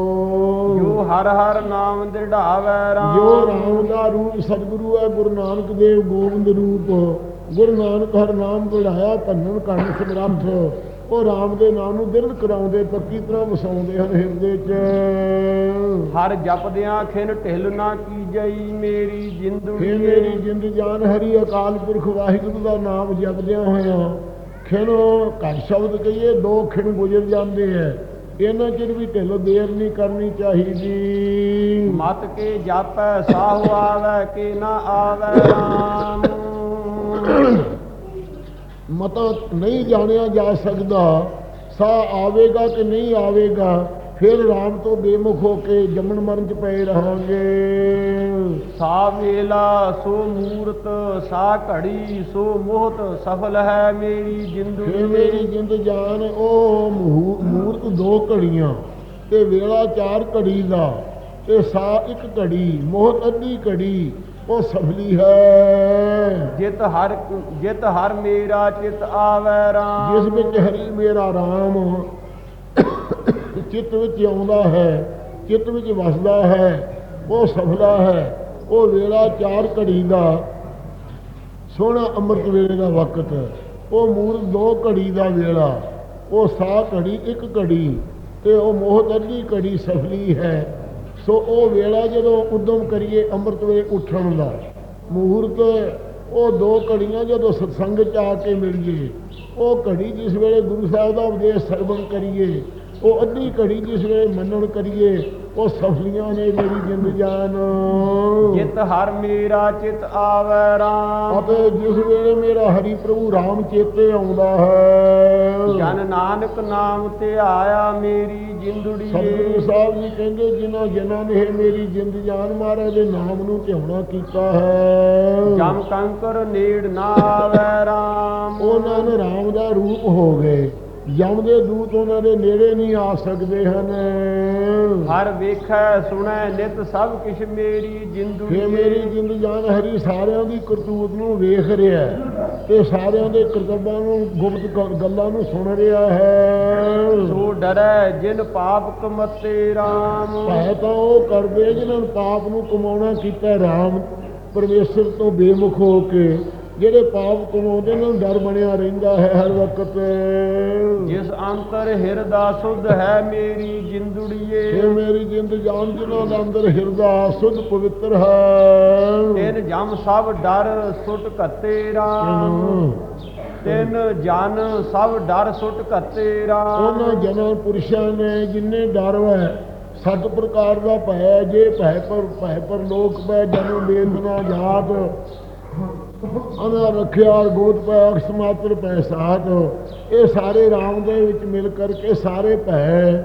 ਜੋ ਹਰ ਹਰ ਨਾਮ ਦ੍ਰਿੜਾਵੈ ਰਾਮ। ਜੋ ਰਾਮ ਦਾ ਰੂਪ ਸਤਿਗੁਰੂ ਹੈ ਗੁਰੂ ਨਾਨਕ ਦੇਵ ਗੋਬਿੰਦ ਰੂਪ। ਗੁਰੂ ਨਾਨਕ ਹਰ ਨਾਮ ਬੜਾਇਆ ਧੰਨਨ ਕੰਨ ਸਮਰੱਥ। ਉਹ ਰਾਮ ਦੇ ਨਾਮ ਨੂੰ ਦਿਰਦ ਕਰਾਉਂਦੇ ਪੱਕੀ ਤਰ੍ਹਾਂ ਵਸਾਉਂਦੇ ਹਨ ਹਿਰਦੇ 'ਚ? ਹਰ ਜਪਦਿਆਂ ਖਿਨ ਢਿਲ ਨਾ ਕੀਜਈ ਮੇਰੀ ਜਿੰਦੜੀ ਹੇ ਮੇਰੀ ਜਿੰਦ ਜਾਨ ਹਰੀ ਅਕਾਲ ਪੁਰਖ ਵਾਹਿਗੁਰੂ ਦਾ ਨਾਮ ਜਪਦਿਆਂ ਹੋਇਆਂ ਖਿਣ ਘਰ ਸ਼ਬਦ ਕਹੀਏ ਦੋ ਖਿਣ ਗੁਜ਼ਰ ਜਾਂਦੇ ਐ। ਇਹਨਾਂ ਚਿਰ ਵੀ ਢਿੱਲ ਦੇਰ ਨਹੀਂ ਕਰਨੀ ਚਾਹੀਦੀ। ਮਤ ਕੇ ਜਾਪੈ ਸਾਹੁ ਆਵੈ ਕੇ ਨਾ ਆਵੈ ਰਾਮ। ਮਤਾ ਨਹੀਂ ਜਾਣਿਆ ਜਾ ਸਕਦਾ। ਸਾਹ ਆਵੇਗਾ ਕਿ ਨਹੀਂ ਆਵੇਗਾ ਫਿਰ ਰਾਮ ਤੋਂ ਬੇਮੁਖ ਹੋ ਕੇ ਜੰਮਣ ਮਰਨ ਚ ਪਏ ਰਹਾਂਗੇ। ਸਾ ਵੇਲਾ ਸੋ ਮੂਰਤ ਸਾ ਘੜੀ ਸੋ ਮੋਹਤ ਸਫਲ ਹੈ ਮੇਰੀ ਜਿੰਦੜੀ ਮੇਰੀ ਜਿੰਦ ਜਾਨ ਉਹ ਮੂਰਤ ਦੋ ਘੜੀਆਂ ਤੇ ਵੇਲਾ ਚਾਰ ਘੜੀ ਦਾ ਤੇ ਸਾ ਇੱਕ ਘੜੀ ਮੋਹਤ ਅੱਧੀ ਘੜੀ ਉਹ ਸਫਲੀ ਹੈ। ਜਿਤ ਹਰ ਜਿਤ ਹਰ ਮੇਰਾ ਚਿਤ ਆਵੈ ਰਾਮ। ਜਿਸ ਵਿੱਚ ਹਰੀ ਮੇਰਾ ਰਾਮ ਚਿੱਤ ਵਿੱਚ ਆਉਂਦਾ ਹੈ ਚਿੱਤ ਵਿੱਚ ਵਸਦਾ ਹੈ ਉਹ ਸਫਲਾ ਹੈ ਉਹ ਵੇਲਾ ਚਾਰ ਘੜੀ ਦਾ ਸੋਹਣਾ ਅੰਮ੍ਰਿਤ ਵੇਲੇ ਦਾ ਵਕਤ ਉਹ ਮੂਰਤ ਦੋ ਘੜੀ ਦਾ ਵੇਲਾ ਉਹ ਸਾ ਘੜੀ ਇੱਕ ਘੜੀ ਤੇ ਉਹ ਮੋਹਤ ਅੱਧੀ ਘੜੀ ਸਫਲੀ ਹੈ। ਸੋ ਉਹ ਵੇਲਾ ਜਦੋਂ ਉਦਮ ਕਰੀਏ ਅੰਮ੍ਰਿਤ ਵੇਲੇ ਉੱਠਣ ਦਾ ਮੂਹਰਤ ਉਹ ਦੋ ਘੜੀਆਂ ਜਦੋਂ ਸਤਸੰਗ ਚ ਆ ਕੇ ਮਿਲੀਏ, ਉਹ ਘੜੀ ਜਿਸ ਵੇਲੇ ਗੁਰੂ ਸਾਹਿਬ ਦਾ ਉਪਦੇਸ਼ ਸਰਵਣ ਕਰੀਏ, ਉਹ ਅੱਧੀ ਘੜੀ ਜਿਸ ਵੇਲੇ ਮੰਨਣ ਕਰੀਏ ਉਹ ਸਫਲੀਆਂ ਨੇ ਮੇਰੀ ਜਿੰਦ ਜਾਨ। ਜਿਤ ਹਰ ਮੇਰਾ ਚਿਤ ਆਵੈ ਰਾਮ। ਅਤੇ ਜਿਸ ਵੇਲੇ ਮੇਰਾ ਹਰੀ ਪ੍ਰਭੂ ਰਾਮ ਚੇਤੇ ਆਉਂਦਾ ਹੈ। ਜਨ ਨਾਨਕ ਨਾਮ ਤੇ ਆਇਆ ਮੇਰੀ ਜਿੰਦੜੀ। ਸਤਿਗੁਰੂ ਸਾਹਿਬ ਜੀ ਕਹਿੰਦੇ ਜਿਨ੍ਹਾਂ ਜਨਾਂ ਨੇ ਮੇਰੀ ਜਿੰਦ ਜਾਨ ਮਹਾਰਾਜ ਦੇ ਨਾਮ ਨੂੰ ਧਿਆਉਣਾ ਕੀਤਾ ਹੈ। ਜਮ ਕੰਕਰ ਨੇੜ ਨਾ ਆਵੈ ਰਾਮ। ਉਹਨਾਂ ਨੇ ਰਾਮ ਦਾ ਰੂਪ ਹੋ ਗਏ। ਯਮ ਦੇ ਦੂਤ ਉਹਨਾਂ ਦੇ ਨੇੜੇ ਨਹੀਂ ਆ ਸਕਦੇ ਹਨ। ਹਰ ਵੇਖੈ ਸੁਣੈ ਨਿਤ ਸਭ ਕਿਛ ਮੇਰੀ ਜਿੰਦੜੀ ਫੇ ਮੇਰੀ ਜਿੰਦ ਜਾਨ ਹਰੀ ਸਾਰਿਆਂ ਦੀ ਕਰਤੂਤ ਨੂੰ ਵੇਖ ਰਿਹਾ ਹੈ ਤੇ ਸਾਰਿਆਂ ਦੇ ਕਰਤੱਵਾਂ ਨੂੰ ਗੁਪਤ ਗੱਲਾਂ ਨੂੰ ਸੁਣ ਰਿਹਾ ਹੈ। ਸੋ ਡਰੈ ਜਿਨ ਪਾਪ ਕਮਤੇ ਰਾਮ। ਭੈ ਤਾਂ ਉਹ ਕਰਦੇ ਜਿਨ੍ਹਾਂ ਨੂੰ ਪਾਪ ਨੂੰ ਕਮਾਉਣਾ ਕੀਤਾ ਰਾਮ ਪਰਮੇਸ਼ਰ ਤੋਂ ਬੇਮੁਖ ਹੋ ਕੇ ਜਿਹੜੇ ਪਾਪ ਕਮਾਉਂਦੇ ਨੇ ਡਰ ਬਣਿਆ ਰਹਿੰਦਾ ਹੈ ਹਰ ਵਕਤ। ਜਿਸ ਅੰਤਰ ਹਿਰਦਾ ਸੁਧ ਹੈ ਮੇਰੀ ਇਹ ਜਿੰਦੜੀਏ ਮੇਰੀ ਜਿੰਦ ਜਾਨ ਜਿਨ੍ਹਾਂ ਦਾ ਅੰਦਰ ਹਿਰਦਾ ਸੁਧ ਪਵਿੱਤਰ ਹੈ। ਤਿਨ ਜਮ ਸਭ ਡਰ ਸੁਟ ਘੱਤੇ ਰਾਮ। ਤਿਨ ਜਨ ਸਭ ਡਰ ਸੁਟ ਘੱਤੇ ਰਾਮ। ਉਹਨਾਂ ਜਨਾਂ ਪੁਰਸ਼ਾਂ ਨੇ ਜਿੰਨੇ ਡਰ ਹੈ ਸੱਤ ਪ੍ਰਕਾਰ ਦਾ ਭੈ ਜੇ ਭੈ ਪਰ ਭੈ ਪਰ ਲੋਕ ਪੈ ਜਨਮ ਵੇਦਨਾ ਜਾਤ ਅਨਾ ਰੱਖਿਆ ਗੋਦ ਪੈ ਅਕਸ ਮਾਤਰ ਪੈ ਸਾਧ ਇਹ ਸਾਰੇ ਰਾਮ ਦੇ ਵਿੱਚ ਮਿਲ ਕਰਕੇ ਸਾਰੇ ਭੈ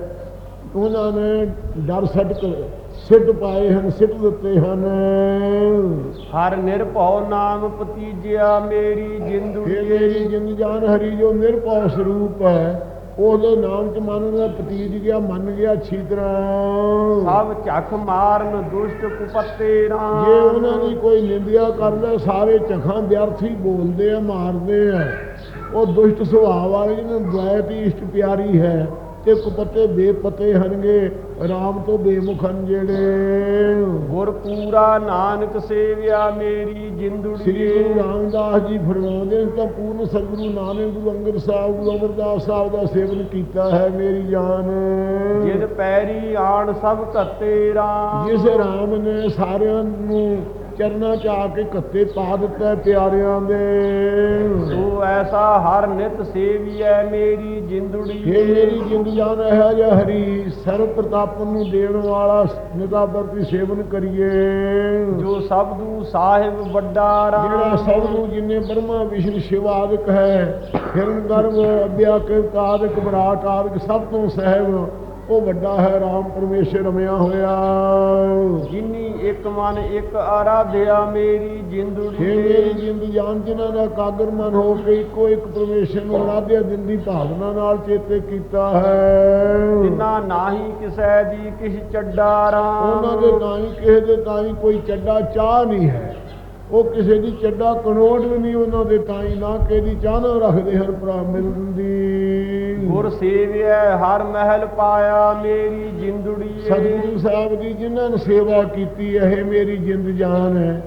ਉਹਨਾਂ ਨੇ ਡਰ ਸੱਟ ਸਿੱਟ ਪਾਏ ਹਨ ਸਿੱਟ ਦਿੱਤੇ ਹਨ। ਹਰ ਨਿਰਭਉ ਨਾਮ ਪਤੀਜਿਆ ਮੇਰੀ ਇਹ ਮੇਰੀ ਜਿੰਦ ਜਾਨ ਹਰੀ ਜੋ ਨਿਰਭਉ ਸਰੂਪ ਹੈ। ਉਹਦੇ ਨਾਮ ਚ ਮਨ ਦਾ ਪਤੀਜ ਗਿਆ ਮੰਨ ਗਿਆ ਅੱਛੀ ਤਰ੍ਹਾਂ। ਸਭ ਝਖ ਮਾਰਨ ਦੁਸ਼ਟ ਕੁਪੱਤੇ ਜੇ ਰਾਮ ਉਹਨਾਂ ਦੀ ਕੋਈ ਨਿੰਦਿਆ ਕਰਦਾ ਸਾਰੇ ਚਖਾਂ ਵਿਅਰਥੀ ਬੋਲਦੇ ਆ ਮਾਰਦੇ ਆ। ਉਹ ਦੁਸ਼ਟ ਸੁਭਾਅ ਵਾਲੇ ਜਿਹਨਾਂ ਹੀ ਇਸ਼ਟ ਪਿਆਰੀ ਹੈ। ਤੇ ਕੁਪੱਤੇ ਬੇਪਤੇ ਹਨਗੇ ਰਾਮ ਤੋਂ ਬੇਮੁਖ ਹਨ ਜਿਹੜੇ। ਗੁਰ ਪੂਰਾ ਨਾਨਕ ਸੇਵਿਆ ਮੇਰੀ ਸ੍ਰੀ ਜਿੰਦੜੀਏ ਗੁਰੂ ਰਾਮਦਾਸ ਜੀ ਫਰਮਾਉਂਦੇ ਨੇ ਤਾਂ ਪੂਰਨ ਸਤਿਗੁਰੂ ਨਾਨਕ ਗੁਰੂ ਅੰਗਦ ਸਾਹਿਬ ਗੁਰੂ ਅਮਰਦਾਸ ਸਾਹਿਬ ਦਾ ਸੇਵਨ ਕੀਤਾ ਹੈ ਮੇਰੀ ਜਾਨ। ਜਿਨ ਪੈਰੀ ਆਣ ਸਭ ਘੱਤੇ ਰਾਮ। ਜਿਸ ਰਾਮ ਨੇ ਸਾਰਿਆਂ ਨੂੰ ਚਰਨਾਂ ਚ ਆ ਕੇ ਕੱਤੇ ਪਾ ਦਿੱਤਾ ਪਿਆਰਿਆਂ ਦੇ। ਸੋ ਐਸਾ ਹਰ ਨਿਤ ਸੇਵੀਐ ਮੇਰੀ ਜਿੰਦੜੀ। ਇਹ ਮੇਰੀ ਜਿੰਦ ਜਾਨ ਹੈ ਜਾਂ ਹਰੀ ਸਰਵ ਪ੍ਰਤਾਪਨ ਨੂੰ ਦੇਣ ਵਾਲਾ ਨਿਦਾ ਵਰਤੀ ਸੇਵਨ ਕਰੀਏ। ਜੋ ਸਬਦੂ ਸਾਹਿਬ ਵੱਡਾ ਰਾਮ। ਜਿਹੜਾ ਸਭ ਨੂੰ ਜਿੰਨੇ ਬ੍ਰਹਮਾ ਵਿਸ਼ਨ ਸ਼ਿਵ ਆਦਿਕ ਹੈ ਹਿਰਨ ਗਰਭ ਅਭਿਆਕ੍ਰਿਤ ਆਦਿਕ ਵਿਰਾਟ ਆਦਿਕ ਸਭ ਤੋਂ ਸਹਿਬ ਉਹ ਵੱਡਾ ਹੈ ਰਾਮ ਪਰਮੇਸ਼ਰ ਰਮਿਆ ਹੋਇਆ। ਜਿਨੀ ਇੱਕ ਮਨ ਇੱਕ ਆਰਾਧਿਆ ਮੇਰੀ ਜਿੰਦੁੜੀ ਹੇ ਮੇਰੀ ਜਿੰਦ ਜਾਨ ਜਿਨ੍ਹਾਂ ਦਾ ਕਾਗਰ ਮਨ ਹੋ ਕੇ ਇੱਕੋ ਇੱਕ ਪਰਮੇਸ਼ਰ ਨੂੰ ਆਰਾਧਿਆ ਦਿਨ ਦੀ ਭਾਵਨਾ ਨਾਲ ਚੇਤੇ ਕੀਤਾ ਹੈ। ਤਿਨਾ ਨਾਹੀ ਕਿਸੈ ਦੀ ਕਿਛ ਚੱਡਾ ਰਾਮ ਉਹਨਾਂ ਦੇ ਤਾਂ ਹੀ ਕਿਸੇ ਦੇ ਤਾਂ ਹੀ ਕੋਈ ਚੱਡਾ ਚਾਹ ਨਹੀਂ ਹੈ। ਉਹ ਕਿਸੇ ਦੀ ਚੱਡਾ ਕਨੋਟ ਵੀ ਨਹੀਂ ਉਹਨਾਂ ਦੇ ਤਾਂ ਹੀ ਨਾ ਕਿਸੇ ਦੀ ਚਾਹ ਨਾ ਰੱਖਦੇ ਹਨ ਭਰਾ ਮਿਲਣ ਦੀ। ਗੁਰ ਸੇਵਿਐ ਹਰ ਮਹਿਲ ਪਾਇਆ ਮੇਰੀ ਜਿੰਦੁੜੀ ਸਤਿਗੁਰੂ ਸਾਹਿਬ ਦੀ ਜਿਨ੍ਹਾਂ ਨੇ ਸੇਵਾ ਕੀਤੀ ਹੈ ਇਹ ਮੇਰੀ ਜਿੰਦ ਜਾਨ ਹੈ।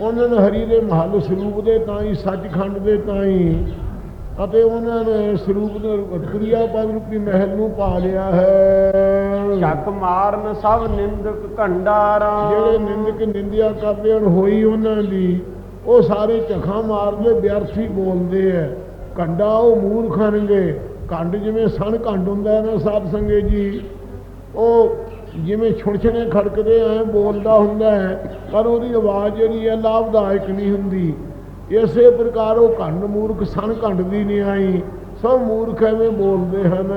ਉਹਨਾਂ ਨੇ ਹਰੀ ਦੇ ਮਹੱਲ ਸਰੂਪ ਦੇ ਤਾਂ ਹੀ ਸੱਚਖੰਡ ਦੇ ਤਾਂ ਹੀ ਅਤੇ ਉਹਨਾਂ ਨੇ ਸਰੂਪ ਦੇ ਕੁਰੀਆ ਪਦ ਰੂਪੀ ਮਹਿਲ ਨੂੰ ਪਾ ਲਿਆ ਹੈ। ਚੱਕ ਮਾਰਨ ਸਭ ਨਿੰਦਕ ਘੰਡਾ ਰਾਮ ਜਿਹੜੇ ਨਿੰਦਕ ਨਿੰਦਿਆ ਕਰਦੇ ਹਨ ਹੋਈ ਉਹਨਾਂ ਦੀ ਉਹ ਸਾਰੇ ਝਖਾਂ ਮਾਰਦੇ ਵਿਅਰਥੀ ਬੋਲਦੇ ਐ ਕੰਡਾ ਉਹ ਮੂਰਖ ਹਨਗੇ ਕੰਡ ਜਿਵੇਂ ਸਣ ਕੰਡ ਹੁੰਦਾ ਹੈ ਨਾ ਸਾਧ ਸੰਗੇ ਜੀ, ਉਹ ਜਿਵੇਂ ਛੁਣਛਣੇ ਖੜਕਦੇ ਐ, ਬੋਲਦਾ ਹੁੰਦਾ ਹੈ ਪਰ ਉਹਦੀ ਆਵਾਜ਼ ਜਿਹੜੀ ਹੈ ਲਾਭਦਾਇਕ ਨਹੀਂ ਹੁੰਦੀ। ਇਸੇ ਪ੍ਰਕਾਰ ਉਹ ਕੰਡ ਮੂਰਖ, ਸਣ ਕੰਡ ਦੀ ਨਹੀਂ ਆਈ ਸਭ ਮੂਰਖ ਐਵੇਂ ਬੋਲਦੇ ਹਨ।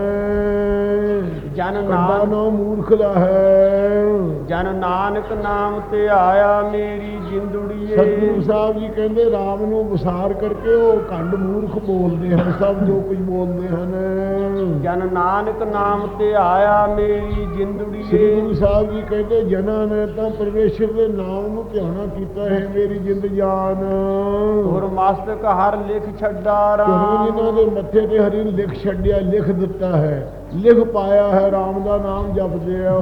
ਜਨ ਨਾਨਕ ਨਾ ਮੂਰਖ ਦਾ ਹੈ। ਜਨ ਨਾਨਕ ਨਾਮ ਤੇ ਆਇਆ ਮੇਰੀ ਜਿੰਦੁੜੀਏ। ਸਤਿਗੁਰੂ ਸਾਹਿਬ ਜੀ ਕਹਿੰਦੇ ਰਾਮ ਨੂੰ ਵਿਸਾਰ ਕਰਕੇ ਉਹ ਕੰਡ ਮੂਰਖ ਬੋਲਦੇ ਹਨ ਸਭ ਜੋ ਕੁਝ ਬੋਲਦੇ ਹਨ। ਜਨ ਨਾਨਕ ਨਾਮ ਤੇ ਆਇਆ ਮੇਰੀ ਜਿੰਦੁੜੀਏ। ਗੁਰੂ ਸਾਹਿਬ ਜੀ ਕਹਿੰਦੇ ਜਨਾਂ ਨੇ ਤਾਂ ਪਰਮੇਸ਼ਰ ਦੇ ਨਾਮ ਨੂੰ ਧਿਆਨਾ ਕੀਤਾ ਹੈ ਮੇਰੀ ਜਿੰਦ ਜਾਨ। ਗੁਰ ਮਸਤਕ ਹਰ ਲਿਖ ਛੱਡਾ ਰਾਮ। ਦੇ ਮੱਥੇ ਤੇ ਹਰੀ ਲਿਖ ਛੱਡਿਆ ਲਿਖ ਦਿੱਤਾ ਹੈ। ਲਿਖ ਪਾਇਆ ਹੈ ਰਾਮ ਦਾ ਨਾਮ ਜਪਦੇ ਆ